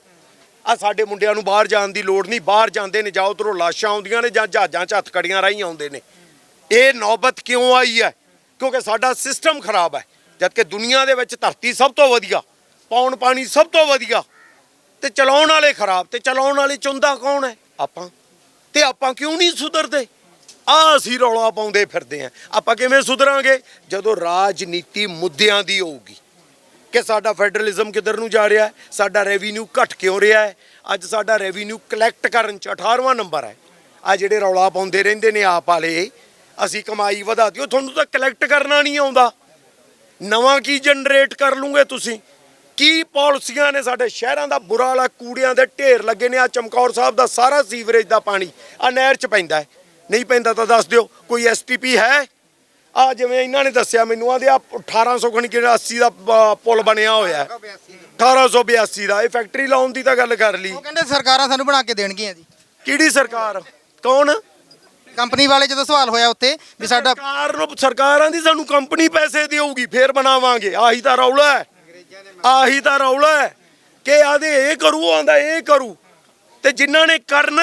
ਆ ਸਾਡੇ ਮੁੰਡਿਆਂ ਨੂੰ ਬਾਹਰ ਜਾਣ ਦੀ ਲੋੜ ਨਹੀਂ, ਬਾਹਰ ਜਾਂਦੇ ਨੇ ਜਾਂ ਉਧਰੋਂ ਲਾਸ਼ਾਂ ਆਉਂਦੀਆਂ ਨੇ ਜਾਂ ਜਹਾਜ਼ਾਂ 'ਚ ਹੱਥਕੜੀਆਂ ਰਾਹੀਂ ਆਉਂਦੇ ਨੇ। ਇਹ ਨੌਬਤ ਕਿਉਂ ਆਈ ਹੈ? ਕਿਉਂਕਿ ਸਾਡਾ ਸਿਸਟਮ ਖਰਾਬ ਹੈ, ਜਦਕਿ ਦੁਨੀਆ ਦੇ ਵਿੱਚ ਧਰਤੀ ਸਭ ਤੋਂ ਵਧੀਆ। ਪੌਣ ਪਾਣੀ ਸਭ ਤੋਂ ਵਧੀਆ। ਤੇ ਚਲਾਉਣ ਵਾਲੇ ਖਰਾਬ, ਤੇ ਚਲਾਉਣ ਵਾਲੇ ਚੁੰਦਾ ਕੌਣ ਹੈ? ਆਪਾਂ। ਤੇ ਆਪਾਂ ਕਿਉਂ ਨਹੀਂ ਸੁਧਰਦੇ? ਆ ਅਸੀਂ ਰੌਲਾ ਪਾਉਂਦੇ ਫਿਰਦੇ ਆਂ ਆਪਾਂ ਕਿਵੇਂ ਸੁਧਰਾਂਗੇ? ਜਦੋਂ ਰਾਜਨੀਤੀ ਮੁੱਦਿਆਂ ਦੀ ਹੋਊਗੀ। ਕਿ ਸਾਡਾ ਫੈਡਰਲਿਜ਼ਮ ਕਿੱਧਰ ਨੂੰ ਜਾ ਰਿਹਾ ਹੈ? ਸਾਡਾ ਰੈਵਨਿਊ ਘਟ ਕਿਉਂ ਰਿਹਾ ਹੈ? ਅੱਜ ਸਾਡਾ ਰੈਵਨਿਊ ਕਲੈਕਟ ਕਰਨ ਚ 18ਵਾਂ ਨੰਬਰ ਹੈ। ਆ ਜਿਹੜੇ ਰੌਲਾ ਪਾਉਂਦੇ ਰਹਿੰਦੇ ਨੇ ਆਪ ਵਾਲੇ, ਅਸੀਂ ਕਮਾਈ ਵਧਾ ਦਿਓ, ਤੁਹਾਨੂੰ ਤਾਂ ਕਲੈਕਟ ਕਰਨਾ ਨਹੀਂ ਆਉਂਦਾ। ਨਵਾਂ ਕੀ ਜਨਰੇਟ ਕਰ ਲੂਗੇ ਤੁਸੀਂ? ਕੀ ਪਾਲਿਸੀਆਂ ਨੇ ਸਾਡੇ ਸ਼ਹਿਰਾਂ ਦਾ ਬੁਰਾ ਹੈ ਕੂੜਿਆਂ ਦੇ ਢੇਰ ਲੱਗੇ ਨੇ ਆ ਚਮਕੌਰ ਸਾਹਿਬ ਦਾ ਸਾਰਾ ਸੀਵਰੇਜ ਦਾ ਪਾਣੀ ਆ ਨਹਿਰ ਚ ਪੈਂਦਾ ਨਹੀਂ ਪੈਂਦਾ ਤਾਂ ਦੱਸ ਦਿਓ ਕੋਈ ਐਸਟੀਪੀ ਹੈ? ਆ ਜਿਵੇਂ ਇਹਨਾਂ ਨੇ ਦੱਸਿਆ ਮੈਨੂੰ ਆਦੇ ਆ 1800 ਖਣੀ ਕਿਹੜਾ 80 ਦਾ ਪੁਲ ਬਣਿਆ ਹੋਇਆ ਹੈ। 1882 ਦਾ ਇਹ ਫੈਕਟਰੀ ਲਾਉਣ ਦੀ ਤਾਂ ਗੱਲ ਕਰ ਲਈ। ਉਹ ਕਹਿੰਦੇ ਸਰਕਾਰਾਂ ਸਾਨੂੰ ਬਣਾ ਕੇ ਦੇਣਗੀਆਂ ਜੀ। ਕਿਹੜੀ ਸਰਕਾਰ? ਕੌਣ? ਕੰਪਨੀ ਵਾਲੇ ਜਦੋਂ ਸਵਾਲ ਹੋਇਆ ਉੱਥੇ ਵੀ ਸਾਡਾ ਸਰਕਾਰ ਨੂੰ ਸਰਕਾਰਾਂ ਦੀ ਸਾਨੂੰ ਕੰਪਨੀ ਪੈਸੇ ਦੇਊਗੀ ਫੇਰ ਬਣਾਵਾਂਗੇ ਆਹੀ ਤਾਂ ਰੌਲਾ ਹੈ। ਆਹੀ ਤਾਂ ਰੌਲਾ ਹੈ ਕਿ ਆਦੇ ਇਹ ਕਰੂ ਆਂਦਾ ਇਹ ਕਰੂ। ਤੇ ਜਿਨ੍ਹਾਂ ਨੇ ਕਰਨਾ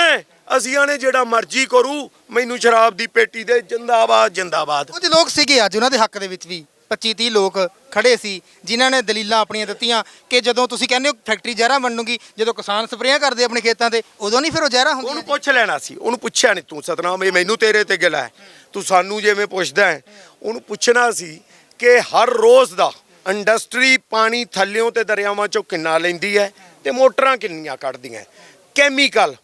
ਅਸੀਂ ਆਨੇ ਜਿਹੜਾ ਮਰਜ਼ੀ ਕਰੂ ਮੈਨੂੰ ਸ਼ਰਾਬ ਦੀ ਪੇਟੀ ਦੇ ਜਿੰਦਾਬਾਦ ਜਿੰਦਾਬਾਦ। ਕੁਝ ਲੋਕ ਸੀਗੇ ਅੱਜ ਉਹਨਾਂ ਦੇ ਹੱਕ ਦੇ ਵਿੱਚ ਵੀ 25 30 ਲੋਕ ਖੜੇ ਸੀ ਜਿਨ੍ਹਾਂ ਨੇ ਦਲੀਲਾਂ ਆਪਣੀਆਂ ਦਿੱਤੀਆਂ ਕਿ ਜਦੋਂ ਤੁਸੀਂ ਕਹਿੰਦੇ ਹੋ ਫੈਕਟਰੀ ਜ਼ਹਿਰਾਂ ਬਣੂਗੀ ਜਦੋਂ ਕਿਸਾਨ ਸਪਰੇਆਂ ਕਰਦੇ ਆਪਣੇ ਖੇਤਾਂ ਤੇ ਉਦੋਂ ਨਹੀਂ ਫਿਰ ਉਹ ਜ਼ਹਿਰਾਂ ਹੁੰਦੀਆਂ ਉਹਨੂੰ ਪੁੱਛ ਲੈਣਾ ਸੀ ਉਹਨੂੰ ਪੁੱਛਿਆ ਨਹੀਂ ਤੂੰ ਸਤਨਾਮ ਇਹ ਮੈਨੂੰ ਤੇਰੇ ਤੇ ਗਿਲਾ ਹੈ। ਤੂੰ ਸਾਨੂੰ ਜਿਵੇਂ ਪੁੱਛਦਾ ਹੈ ਉਹਨੂੰ ਪੁੱਛਣਾ ਸੀ ਕਿ ਹਰ ਰੋਜ਼ ਦਾ ਇੰਡਸਟਰੀ ਪਾਣੀ ਥੱਲਿਓਂ ਤੇ ਦਰਿਆਵਾਂ ਚੋਂ ਕਿੰਨਾ ਲੈਂਦੀ ਹੈ ਤੇ ਮੋਟਰਾਂ ਕਿੰਨੀਆਂ ਕੱਢਦੀਆਂ ਕੈਮੀਕਲ,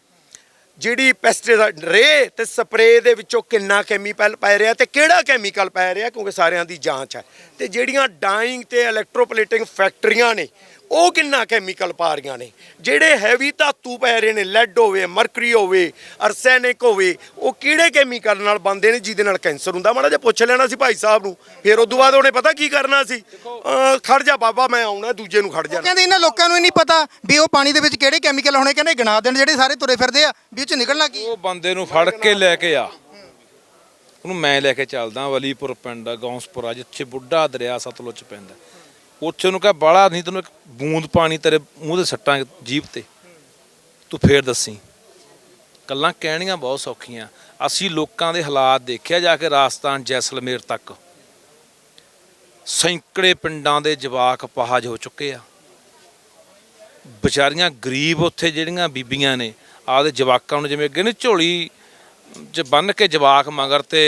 ਜਿਹੜੀ ਪੈਸਟੀਸਾਈਡ ਰੇ ਤੇ ਸਪਰੇ ਦੇ ਵਿੱਚੋਂ ਕਿੰਨਾ ਕੈਮੀਕਲ ਪੈ ਰਿਹਾ ਤੇ ਕਿਹੜਾ ਕੈਮੀਕਲ ਪੈ ਰਿਹਾ ਕਿਉਂਕਿ ਸਾਰਿਆਂ ਦੀ ਜਾਂਚ ਹੈ। ਤੇ ਜਿਹੜੀਆਂ ਡਾਈਂਗ ਤੇ ਇਲੈਕਟ੍ਰੋਪਲੇਟਿੰਗ ਫੈਕਟਰੀਆਂ ਨੇ ਉਹ ਕਿੰਨਾ ਕੈਮੀਕਲ ਪਾ ਰਹੀਆਂ ਨੇ? ਜਿਹੜੇ ਹੈਵੀ ਧਾਤੂ ਪੈ ਰਹੇ ਨੇ ਲੈਡ ਹੋਵੇ ਮਰਕਰੀ ਹੋਵੇ ਅਰਸੈਨਿਕ ਹੋਵੇ ਉਹ ਕਿਹੜੇ ਕੈਮੀਕਲ ਨਾਲ ਬੰਦੇ ਨੇ ਜਿਹਦੇ ਨਾਲ ਕੈਂਸਰ ਹੁੰਦਾ? ਮਾੜਾ ਜਿਹਾ ਪੁੱਛ ਲੈਣਾ ਸੀ ਭਾਈ ਸਾਹਿਬ ਨੂੰ। ਫਿਰ ਉਦੋਂ ਬਾਅਦ ਉਹਨੇ ਪਤਾ ਕੀ ਕਰਨਾ ਸੀ? ਅਹ ਖੜ ਜਾ ਬਾਬਾ ਮੈਂ ਆਉਣਾ ਦੂਜੇ ਨੂੰ ਖੜ ਜਾਣਾ। ਕਹਿੰਦੇ ਇਹਨਾਂ ਲੋਕਾਂ ਨੂੰ ਹੀ ਨਹੀਂ ਪਤਾ ਵੀ ਉਹ ਪਾਣੀ ਦੇ ਵਿੱਚ ਕਿਹੜੇ ਕੈਮੀਕਲ ਹੋਣੇ ਕਹਿੰਦੇ ਗਿਣਾ ਦੇਣ ਜਿਹੜੇ ਸਾਰੇ ਤੁਰੇ ਫਿਰਦੇ ਆ ਵੀ ਉਹ ਚ ਨਿਕਲਣਾ ਕੀ? ਉਹ ਬੰਦੇ ਨੂੰ ਫੜ ਕੇ ਲੈ ਕੇ ਆ। ਉਹਨੂੰ ਮੈਂ ਲੈ ਕੇ ਚੱਲਦਾ ਵਲੀਪੁਰ ਪਿੰਡ ਗੌਂਸਪੁਰਾ ਜਿੱਥੇ ਬੁੱਢਾ ਦਰਿਆ ਸਤਲੁਜ ਪੈਂਦਾ। ਉੱਥੇ ਉਹਨੂੰ ਕਿਹਾ, ਬਾਲਾ, ਨਹੀਂ ਤੈਨੂੰ ਇੱਕ ਬੂੰਦ ਪਾਣੀ ਤੇਰੇ ਮੂੰਹ ਦੇ ਸੱਟਾਂ ਜੀਭ ਤੇ। ਤੂੰ ਫੇਰ ਦੱਸੀ। ਗੱਲਾਂ ਕਹਿਣੀਆਂ ਬਹੁਤ ਸੌਖੀਆਂ। ਅਸੀਂ ਲੋਕਾਂ ਦੇ ਹਾਲਾਤ ਦੇਖਿਆ ਜਾ ਕੇ ਰਾਜਸਥਾਨ ਜੈਸਲਮੇਰ ਤੱਕ। ਸੈਂਕੜੇ ਪਿੰਡਾਂ ਦੇ ਜਵਾਕ ਪਹਾਜ ਹੋ ਚੁੱਕੇ ਆ। ਵਿਚਾਰੀਆਂ ਗਰੀਬ ਉੱਥੇ ਜਿਹੜੀਆਂ ਬੀਬੀਆਂ ਨੇ ਆਪਦੇ ਜਵਾਕਾਂ ਨੂੰ ਜਿਵੇਂ ਅੱਗੇ ਨੇ ਝੋਲੀ ਜੇ ਬੰਨ ਕੇ ਜਵਾਕ ਮਗਰ ਤੇ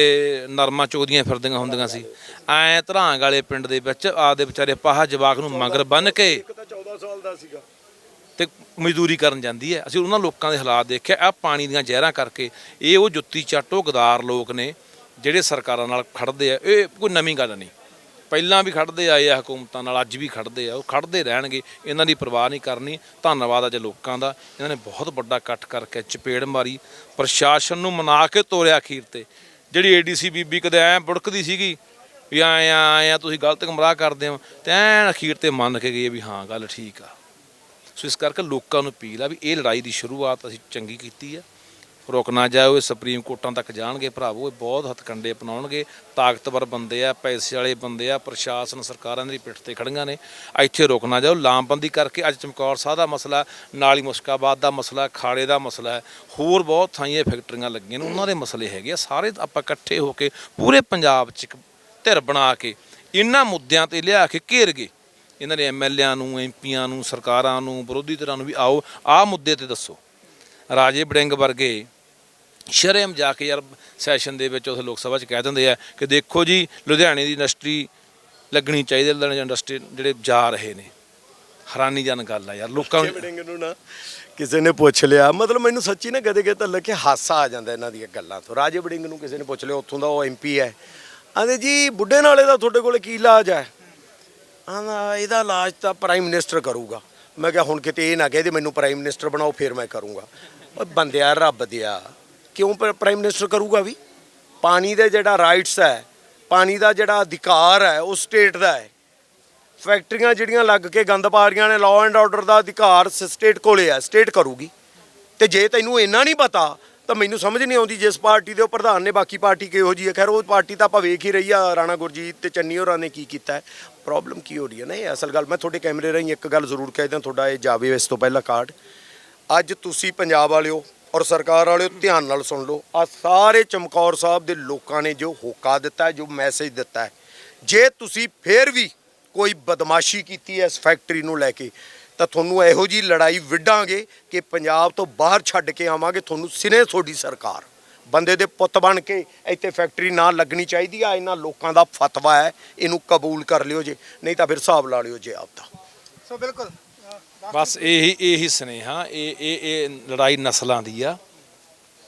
ਨਰਮਾ ਚੋਦੀਆਂ ਫਿਰਦੀਆਂ ਹੁੰਦੀਆਂ ਸੀ, ਐ ਧਰਾਂਗ ਵਾਲੇ ਪਿੰਡ ਦੇ ਵਿੱਚ ਆਪਦੇ ਵਿਚਾਰੇ ਪਾਹਾ ਜਵਾਕ ਨੂੰ ਮਗਰ ਬੰਨ ਕੇ ਇੱਕ ਤਾਂ 14 ਸਾਲ ਦਾ ਸੀਗਾ ਤੇ ਮਜ਼ਦੂਰੀ ਕਰਨ ਜਾਂਦੀ ਹੈ। ਅਸੀਂ ਉਹਨਾਂ ਲੋਕਾਂ ਦੇ ਹਾਲਾਤ ਦੇਖਿਆ ਆ ਪਾਣੀ ਦੀਆਂ ਜ਼ਹਿਰਾਂ ਕਰਕੇ ਇਹ ਉਹ ਜੁੱਤੀ ਚਾਟੋ ਗਦਾਰ ਲੋਕ ਨੇ ਜਿਹੜੇ ਸਰਕਾਰਾਂ ਨਾਲ ਖੜਦੇ ਆ, ਇਹ ਕੋਈ ਨਵੀਂ ਗੱਲ ਨਹੀਂ। ਪਹਿਲਾਂ ਵੀ ਖੜਦੇ ਆਏ ਆ ਹਕੂਮਤਾਂ ਨਾਲ, ਅੱਜ ਵੀ ਖੜਦੇ ਆ, ਉਹ ਖੜਦੇ ਰਹਿਣਗੇ, ਇਹਨਾਂ ਦੀ ਪਰਵਾਹ ਨਹੀਂ ਕਰਨੀ। ਧੰਨਵਾਦ ਅੱਜ ਲੋਕਾਂ ਦਾ, ਇਹਨਾਂ ਨੇ ਬਹੁਤ ਵੱਡਾ ਇਕੱਠ ਕਰਕੇ ਚਪੇੜ ਮਾਰੀ, ਪ੍ਰਸ਼ਾਸਨ ਨੂੰ ਮਨਾ ਕੇ ਤੋਰਿਆ ਅਖੀਰ ਤੇ। ਜਿਹੜੀ ਏਡੀਸੀ ਬੀਬੀ ਕਦੇ ਐ ਬੁੜਕਦੀ ਸੀਗੀ, ਵੀ ਆਏ ਆਏ ਆ, ਤੁਸੀਂ ਗਲਤ ਗਮਰਾਹ ਕਰਦੇ ਹੋ, ਤੇ ਐਨ ਅਖੀਰ ਤੇ ਮੰਨ ਕੇ ਗਏ ਵੀ ਹਾਂ, ਗੱਲ ਠੀਕ ਆ। ਸੋ ਇਸ ਕਰਕੇ ਲੋਕਾਂ ਨੂੰ ਅਪੀਲ ਆ ਵੀ ਇਹ ਲੜਾਈ ਦੀ ਸ਼ੁਰੂਆਤ ਅਸੀਂ ਚੰਗੀ ਕੀਤੀ ਆ। ਰੁਕ ਨਾ ਜਾਓ ਇਹ ਸੁਪਰੀਮ ਕੋਰਟਾਂ ਤੱਕ ਜਾਣਗੇ ਭਰਾਵੋ, ਇਹ ਬਹੁਤ ਹੱਥਕੰਡੇ ਅਪਣਾਉਣਗੇ। ਤਾਕਤਵਰ ਬੰਦੇ ਆ, ਪੈਸੇ ਵਾਲੇ ਬੰਦੇ ਆ, ਪ੍ਰਸ਼ਾਸਨ ਸਰਕਾਰਾਂ ਦੀ ਪਿੱਠ ਤੇ ਖੜੀਆਂ ਨੇ। ਇੱਥੇ ਰੁਕ ਨਾ ਜਾਓ, ਲਾਮਬੰਦੀ ਕਰਕੇ ਅੱਜ ਚਮਕੌਰ ਸਾਹਿਬ ਦਾ ਮਸਲਾ, ਨਾਲੀ ਮੁਸ਼ਕਾਬਾਦ ਦਾ ਮਸਲਾ, ਖਾੜੇ ਦਾ ਮਸਲਾ ਹੋਰ ਬਹੁਤ ਥਾਈਆਂ ਫੈਕਟਰੀਆਂ ਲੱਗੀਆਂ ਨੇ, ਉਹਨਾਂ ਦੇ ਮਸਲੇ ਹੈਗੇ ਆ। ਸਾਰੇ ਆਪਾਂ ਇਕੱਠੇ ਹੋ ਕੇ ਪੂਰੇ ਪੰਜਾਬ 'ਚ ਇੱਕ ਧਿਰ ਬਣਾ ਕੇ ਇਹਨਾਂ ਮੁੱਦਿਆਂ ਤੇ ਲਿਆ ਕੇ ਘੇਰ ਗਏ। ਇਹਨਾਂ ਦੇ ਐਮਐਲਏਆਂ ਨੂੰ ਐਮਪੀਆਂ ਨੂੰ, ਸਰਕਾਰਾਂ ਨੂੰ, ਵਿਰੋਧੀ ਧਿਰਾਂ ਨੂੰ ਵੀ ਆਓ, ਆਹ ਮੁੱਦੇ ਤੇ ਦੱਸੋ। ਰਾਜੇ ਬੜਿੰਗ ਵਰਗੇ ਸ਼ਰਮ ਜਾ ਕੇ ਯਾਰ ਸੈਸ਼ਨ ਦੇ ਵਿੱਚ ਉਸ ਲੋਕ ਸਭਾ 'ਚ ਕਹਿ ਦਿੰਦੇ ਆ ਕਿ ਦੇਖੋ ਜੀ, ਲੁਧਿਆਣੇ ਦੀ ਇੰਡਸਟਰੀ ਲੱਗਣੀ ਚਾਹੀਦੀ ਹੈ, ਲੁਧਿਆਣੇ ਇੰਡਸਟਰੀ ਜਿਹੜੇ ਜਾ ਰਹੇ ਨੇ। ਹੈਰਾਨੀਜਨ ਗੱਲ ਆ ਯਾਰ, ਲੋਕਾਂ ਨੂੰ ਵੜਿੰਗ ਨੂੰ ਨਾ, ਕਿਸੇ ਨੇ ਪੁੱਛ ਲਿਆ। ਮਤਲਬ ਮੈਨੂੰ ਸੱਚੀ ਨਾ ਕਦੇ ਕਦੇ ਤਾਂ ਲੱਗੇ ਹਾਸਾ ਆ ਜਾਂਦਾ ਇਹਨਾਂ ਦੀਆਂ ਗੱਲਾਂ ਤੋਂ। ਰਾਜੇ ਵੜਿੰਗ ਨੂੰ ਕਿਸੇ ਨੇ ਪੁੱਛ ਲਿਆ, ਉੱਥੋਂ ਦਾ ਉਹ ਐਮਪੀ ਹੈ। ਆਂਦੇ ਜੀ, ਬੁੱਢੇ ਨਾਲੇ ਦਾ ਤੁਹਾਡੇ ਕੋਲ ਕੀ ਇਲਾਜ ਹੈ? ਆਂਦਾ ਇਹਦਾ ਇਲਾਜ ਤਾਂ ਪ੍ਰਾਈਮ ਮਿਨਿਸਟਰ ਕਰੂਗਾ। ਮੈਂ ਕਿਹਾ, ਹੁਣ ਕਿਤੇ ਇਹ ਨਾ ਕਹੇ ਤੇ ਮੈਨੂੰ ਪ੍ਰਾਈਮ ਮਿਨਿਸਟਰ ਬਣਾਓ, ਫਿਰ ਮੈਂ ਕਰੂੰਗਾ। ਬੰਦਿਆ ਰੱਬ ਦਿਆ ਕਿਉਂ ਪ- ਪ੍ਰਾਈਮ ਮਿਨਿਸਟਰ ਕਰੂਗਾ ਵੀ? ਪਾਣੀ ਦੇ ਜਿਹੜਾ ਰਾਈਟਸ ਹੈ, ਪਾਣੀ ਦਾ ਜਿਹੜਾ ਅਧਿਕਾਰ ਹੈ, ਉਹ ਸਟੇਟ ਦਾ ਹੈ। ਫੈਕਟਰੀਆਂ ਜਿਹੜੀਆਂ ਲੱਗ ਕੇ ਗੰਦ ਪਾ ਰਹੀਆਂ ਨੇ ਲਾਅ ਐਂਡ ਆਰਡਰ ਦਾ ਅਧਿਕਾਰ ਸਟੇਟ ਕੋਲੇ ਹੈ ਸਟੇਟ ਕਰੂਗੀ। ਤੇ ਜੇ ਤੈਨੂੰ ਇੰਨਾ ਨਹੀਂ ਪਤਾ, ਤਾਂ ਮੈਨੂੰ ਸਮਝ ਨਹੀਂ ਆਉਂਦੀ ਜਿਸ ਪਾਰਟੀ ਦੇ ਉਹ ਪ੍ਰਧਾਨ ਨੇ, ਬਾਕੀ ਪਾਰਟੀ ਕਿਹੋ ਜੀ ਹੈ। ਖੈਰ, ਉਹ ਪਾਰਟੀ ਤਾਂ ਆਪਾਂ ਵੇਖ ਹੀ ਰਹੀ ਆ, ਰਾਣਾ ਗੁਰਜੀਤ ਤੇ ਚੰਨੀ ਹੋਰਾਂ ਨੇ ਕੀ ਕੀਤਾ ਹੈ। ਪ੍ਰੋਬਲਮ ਕੀ ਹੋ ਰਹੀ ਹੈ ਨਾ ਇਹ ਅਸਲ ਗੱਲ? ਮੈਂ ਤੁਹਾਡੇ ਕੈਮਰੇ ਰਾਹੀਂ ਇੱਕ ਗੱਲ ਜ਼ਰੂਰ ਕਹਿ ਦਿਆਂ, ਤੁਹਾਡਾ ਇਹ ਜਾਵੇ ਇਸ ਤੋਂ ਪਹਿਲਾਂ ਕਾਰਡ ਅੱਜ ਤੁਸੀਂ ਪੰਜਾਬ ਵਾਲਿਓ ਔਰ ਸਰਕਾਰ ਵਾਲਿਓ ਧਿਆਨ ਨਾਲ ਸੁਣ ਲਓ ਆ ਸਾਰੇ ਚਮਕੌਰ ਸਾਹਿਬ ਦੇ ਲੋਕਾਂ ਨੇ ਜੋ ਹੋਕਾ ਦਿੱਤਾ, ਜੋ ਮੈਸੇਜ ਦਿੱਤਾ ਜੇ ਤੁਸੀਂ ਫੇਰ ਵੀ ਕੋਈ ਬਦਮਾਸ਼ੀ ਕੀਤੀ ਹੈ ਇਸ ਫੈਕਟਰੀ ਨੂੰ ਲੈ ਕੇ, ਤਾਂ ਤੁਹਾਨੂੰ ਇਹੋ ਜੀ ਲੜਾਈ ਵਿੱਢਾਂਗੇ ਕਿ ਪੰਜਾਬ ਤੋਂ ਬਾਹਰ ਛੱਡ ਕੇ ਆਵਾਂਗੇ, ਤੁਹਾਨੂੰ ਸਿਰੇ ਤੁਹਾਡੀ ਸਰਕਾਰ। ਬੰਦੇ ਦੇ ਪੁੱਤ ਬਣ ਕੇ ਇੱਥੇ ਫੈਕਟਰੀ ਨਾ ਲੱਗਣੀ ਚਾਹੀਦੀ ਆ, ਇਹਨਾਂ ਲੋਕਾਂ ਦਾ ਫਤਵਾ ਹੈ, ਇਹਨੂੰ ਕਬੂਲ ਕਰ ਲਿਓ ਜੇ, ਨਹੀਂ ਤਾਂ ਫਿਰ ਹਿਸਾਬ ਲਾ ਲਿਓ ਜੇ ਆਪਦਾ। ਸੋ ਬਿਲਕੁਲ। ਬਸ ਇਹੀ ਇਹੀ ਸਨੇਹਾ ਇਹ ਇਹ ਇਹ ਲੜਾਈ ਨਸਲਾਂ ਦੀ ਆ।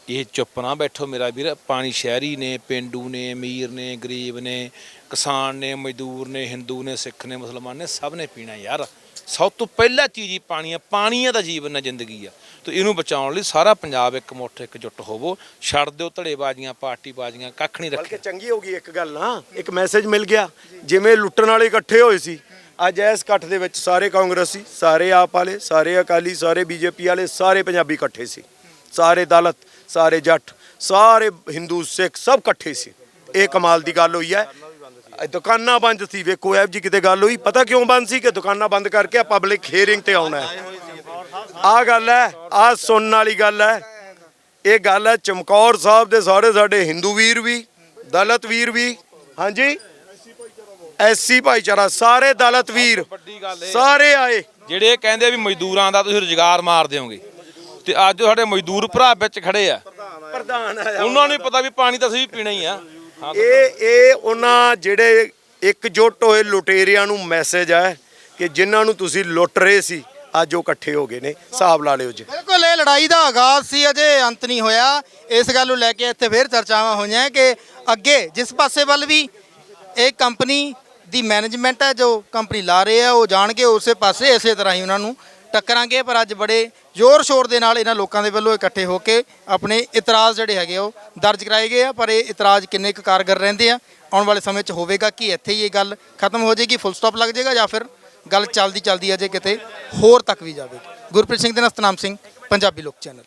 ਇਹ ਚੁੱਪ ਨਾ ਬੈਠੋ ਮੇਰਾ ਵੀਰ ਪਾਣੀ ਸ਼ਹਿਰੀ ਨੇ ਪਿੰਡੂ ਨੇ ਅਮੀਰ ਨੇ ਗਰੀਬ ਨੇ ਕਿਸਾਨ ਨੇ ਮਜ਼ਦੂਰ ਨੇ ਹਿੰਦੂ ਨੇ ਸਿੱਖ ਨੇ ਮੁਸਲਮਾਨ ਨੇ ਸਭ ਨੇ ਪੀਣਾ ਯਾਰ। ਸਭ ਤੋਂ ਪਹਿਲਾ ਚੀਜ਼ ਹੀ ਪਾਣੀ ਆ ਪਾਣੀ ਆ ਦਾ ਜੀਵਨ ਹੈ ਜ਼ਿੰਦਗੀ ਆ। ਤੇ ਇਹਨੂੰ ਬਚਾਉਣ ਲਈ ਸਾਰਾ ਪੰਜਾਬ ਇੱਕ ਮੁੱਠ ਇਕਜੁੱਟ ਹੋਵੋ। ਛੱਡ ਦਿਓ ਧੜੇਬਾਜ਼ੀਆਂ ਪਾਰਟੀਬਾਜ਼ੀਆਂ ਕੱਖ ਨਹੀਂ ਬਲਕਿ ਰੱਖਿਆ। ਚੰਗੀ ਹੋ ਗਈ ਇੱਕ ਗੱਲ ਨਾ ਇੱਕ ਮੈਸੇਜ ਮਿਲ ਗਿਆ। ਜਿਵੇਂ ਲੁੱਟਣ ਵਾਲੇ ਇਕੱਠੇ ਹੋਏ ਸੀ ਅੱਜ ਇਸ ਇਕੱਠ ਦੇ ਵਿੱਚ ਸਾਰੇ ਕਾਂਗਰਸੀ, ਸਾਰੇ ਆਪ ਵਾਲੇ, ਸਾਰੇ ਅਕਾਲੀ, ਸਾਰੇ ਬੀਜੇਪੀ ਵਾਲੇ, ਸਾਰੇ ਪੰਜਾਬੀ ਇਕੱਠੇ ਸੀ। ਸਾਰੇ ਦਲਤ, ਸਾਰੇ ਜੱਟ, ਸਾਰੇ ਹਿੰਦੂ, ਸਿੱਖ ਸਭ ਇਕੱਠੇ ਸੀ। ਇਹ ਕਮਾਲ ਦੀ ਗੱਲ ਹੋਈ ਹੈ। ਦੁਕਾਨਾਂ ਬੰਦ ਸੀ। ਵੇਖੋ ਐਬ ਜੀ ਕਿਤੇ ਗੱਲ ਹੋਈ। ਪਤਾ ਕਿਉਂ ਬੰਦ ਸੀ ਕਿ ਦੁਕਾਨਾਂ ਬੰਦ ਕਰਕੇ ਪਬਲਿਕ ਹੀਅਰਿੰਗ ਤੇ ਆਉਣਾ ਹੈ। ਆ ਗੱਲ ਹੈ ਆ ਸੁਣਨ ਵਾਲੀ ਗੱਲ ਹੈ। ਇਹ ਗੱਲ ਹੈ, ਚਮਕੌਰ ਸਾਹਿਬ ਦੇ ਸਾਰੇ ਸਾਡੇ ਹਿੰਦੂ ਵੀਰ ਵੀ, ਦਲਤ ਵੀਰ ਵੀ। ਹਾਂਜੀ? ਐਸੀ ਭਾਈਚਾਰਾ ਸਾਰੇ ਦਲਿਤ ਵੀਰ ਸਾਰੇ ਆਏ। ਜਿਹੜੇ ਕਹਿੰਦੇ ਵੀ ਮਜ਼ਦੂਰਾਂ ਦਾ ਤੁਸੀਂ ਰੁਜ਼ਗਾਰ ਮਾਰ ਦਿਓਗੇ ਤੇ ਅੱਜ ਸਾਡੇ ਮਜ਼ਦੂਰ ਭਰਾ ਵਿੱਚ ਖੜੇ ਆ। ਪ੍ਰਧਾਨ ਆਇਆ। ਉਹਨਾਂ ਨੂੰ ਪਤਾ ਵੀ ਪਾਣੀ ਤਾਂ ਅਸੀਂ ਪੀਣਾ ਹੀ ਆ। ਇਹ ਇਹ ਉਹਨਾਂ ਜਿਹੜੇ ਇਕਜੁੱਟ ਹੋਏ ਲੁਟੇਰਿਆਂ ਨੂੰ ਮੈਸੇਜ ਹੈ ਕਿ ਜਿਨ੍ਹਾਂ ਨੂੰ ਤੁਸੀਂ ਲੁੱਟ ਰਹੇ ਸੀ ਅੱਜ ਉਹ ਇਕੱਠੇ ਹੋ ਗਏ ਨੇ। ਹਿਸਾਬ ਲਾ ਲਿਓ ਜੀ। ਬਿਲਕੁਲ ਇਹ ਲੜਾਈ ਦਾ ਆਗਾਜ਼ ਸੀ ਅਜੇ ਅੰਤ ਨਹੀਂ ਹੋਇਆ। ਇਸ ਗੱਲ ਨੂੰ ਲੈ ਕੇ ਇੱਥੇ ਫੇਰ ਚਰਚਾਵਾਂ ਹੋਈਆਂ ਕਿ ਅੱਗੇ ਜਿਸ ਪਾਸੇ ਵੱਲ ਵੀ ਇਹ ਕੰਪਨੀ ਦੀ ਮੈਨੇਜਮੈਂਟ ਹੈ ਜੋ ਕੰਪਨੀ ਲਾ ਰਹੇ ਆ, ਉਹ ਜਾਣ ਕੇ ਉਸੇ ਪਾਸੇ ਇਸੇ ਤਰ੍ਹਾਂ ਹੀ ਉਹਨਾਂ ਨੂੰ ਟੱਕਰਾਂਗੇ, ਪਰ ਅੱਜ ਬੜੇ ਜ਼ੋਰ ਸ਼ੋਰ ਦੇ ਨਾਲ ਇਹਨਾਂ ਲੋਕਾਂ ਦੇ ਵੱਲੋਂ ਇਕੱਠੇ ਹੋ ਕੇ ਆਪਣੇ ਇਤਰਾਜ਼ ਜਿਹੜੇ ਹੈਗੇ ਉਹ ਦਰਜ ਕਰਾਏ ਗਏ ਆ, ਪਰ ਇਹ ਇਤਰਾਜ਼ ਕਿੰਨੇ ਕੁ ਕਾਰਗਰ ਰਹਿੰਦੇ ਆ, ਆਉਣ ਵਾਲੇ ਸਮੇਂ 'ਚ ਹੋਵੇਗਾ ਕਿ? ਇੱਥੇ ਹੀ ਇਹ ਗੱਲ ਖਤਮ ਹੋ ਜਾਏਗੀ ਫੁੱਲ ਸਟਾਪ ਲੱਗ ਜਾਏਗਾ, ਜਾਂ ਫਿਰ ਗੱਲ ਚੱਲਦੀ ਚੱਲਦੀ ਅਜੇ ਕਿਤੇ ਹੋਰ ਤੱਕ ਵੀ ਜਾਵੇਗੀ। ਗੁਰਪ੍ਰੀਤ ਸਿੰਘ ਦੇ ਨਾਲ ਸਤਨਾਮ ਸਿੰਘ, ਪੰਜਾਬੀ ਲੋਕ ਚੈਨਲ।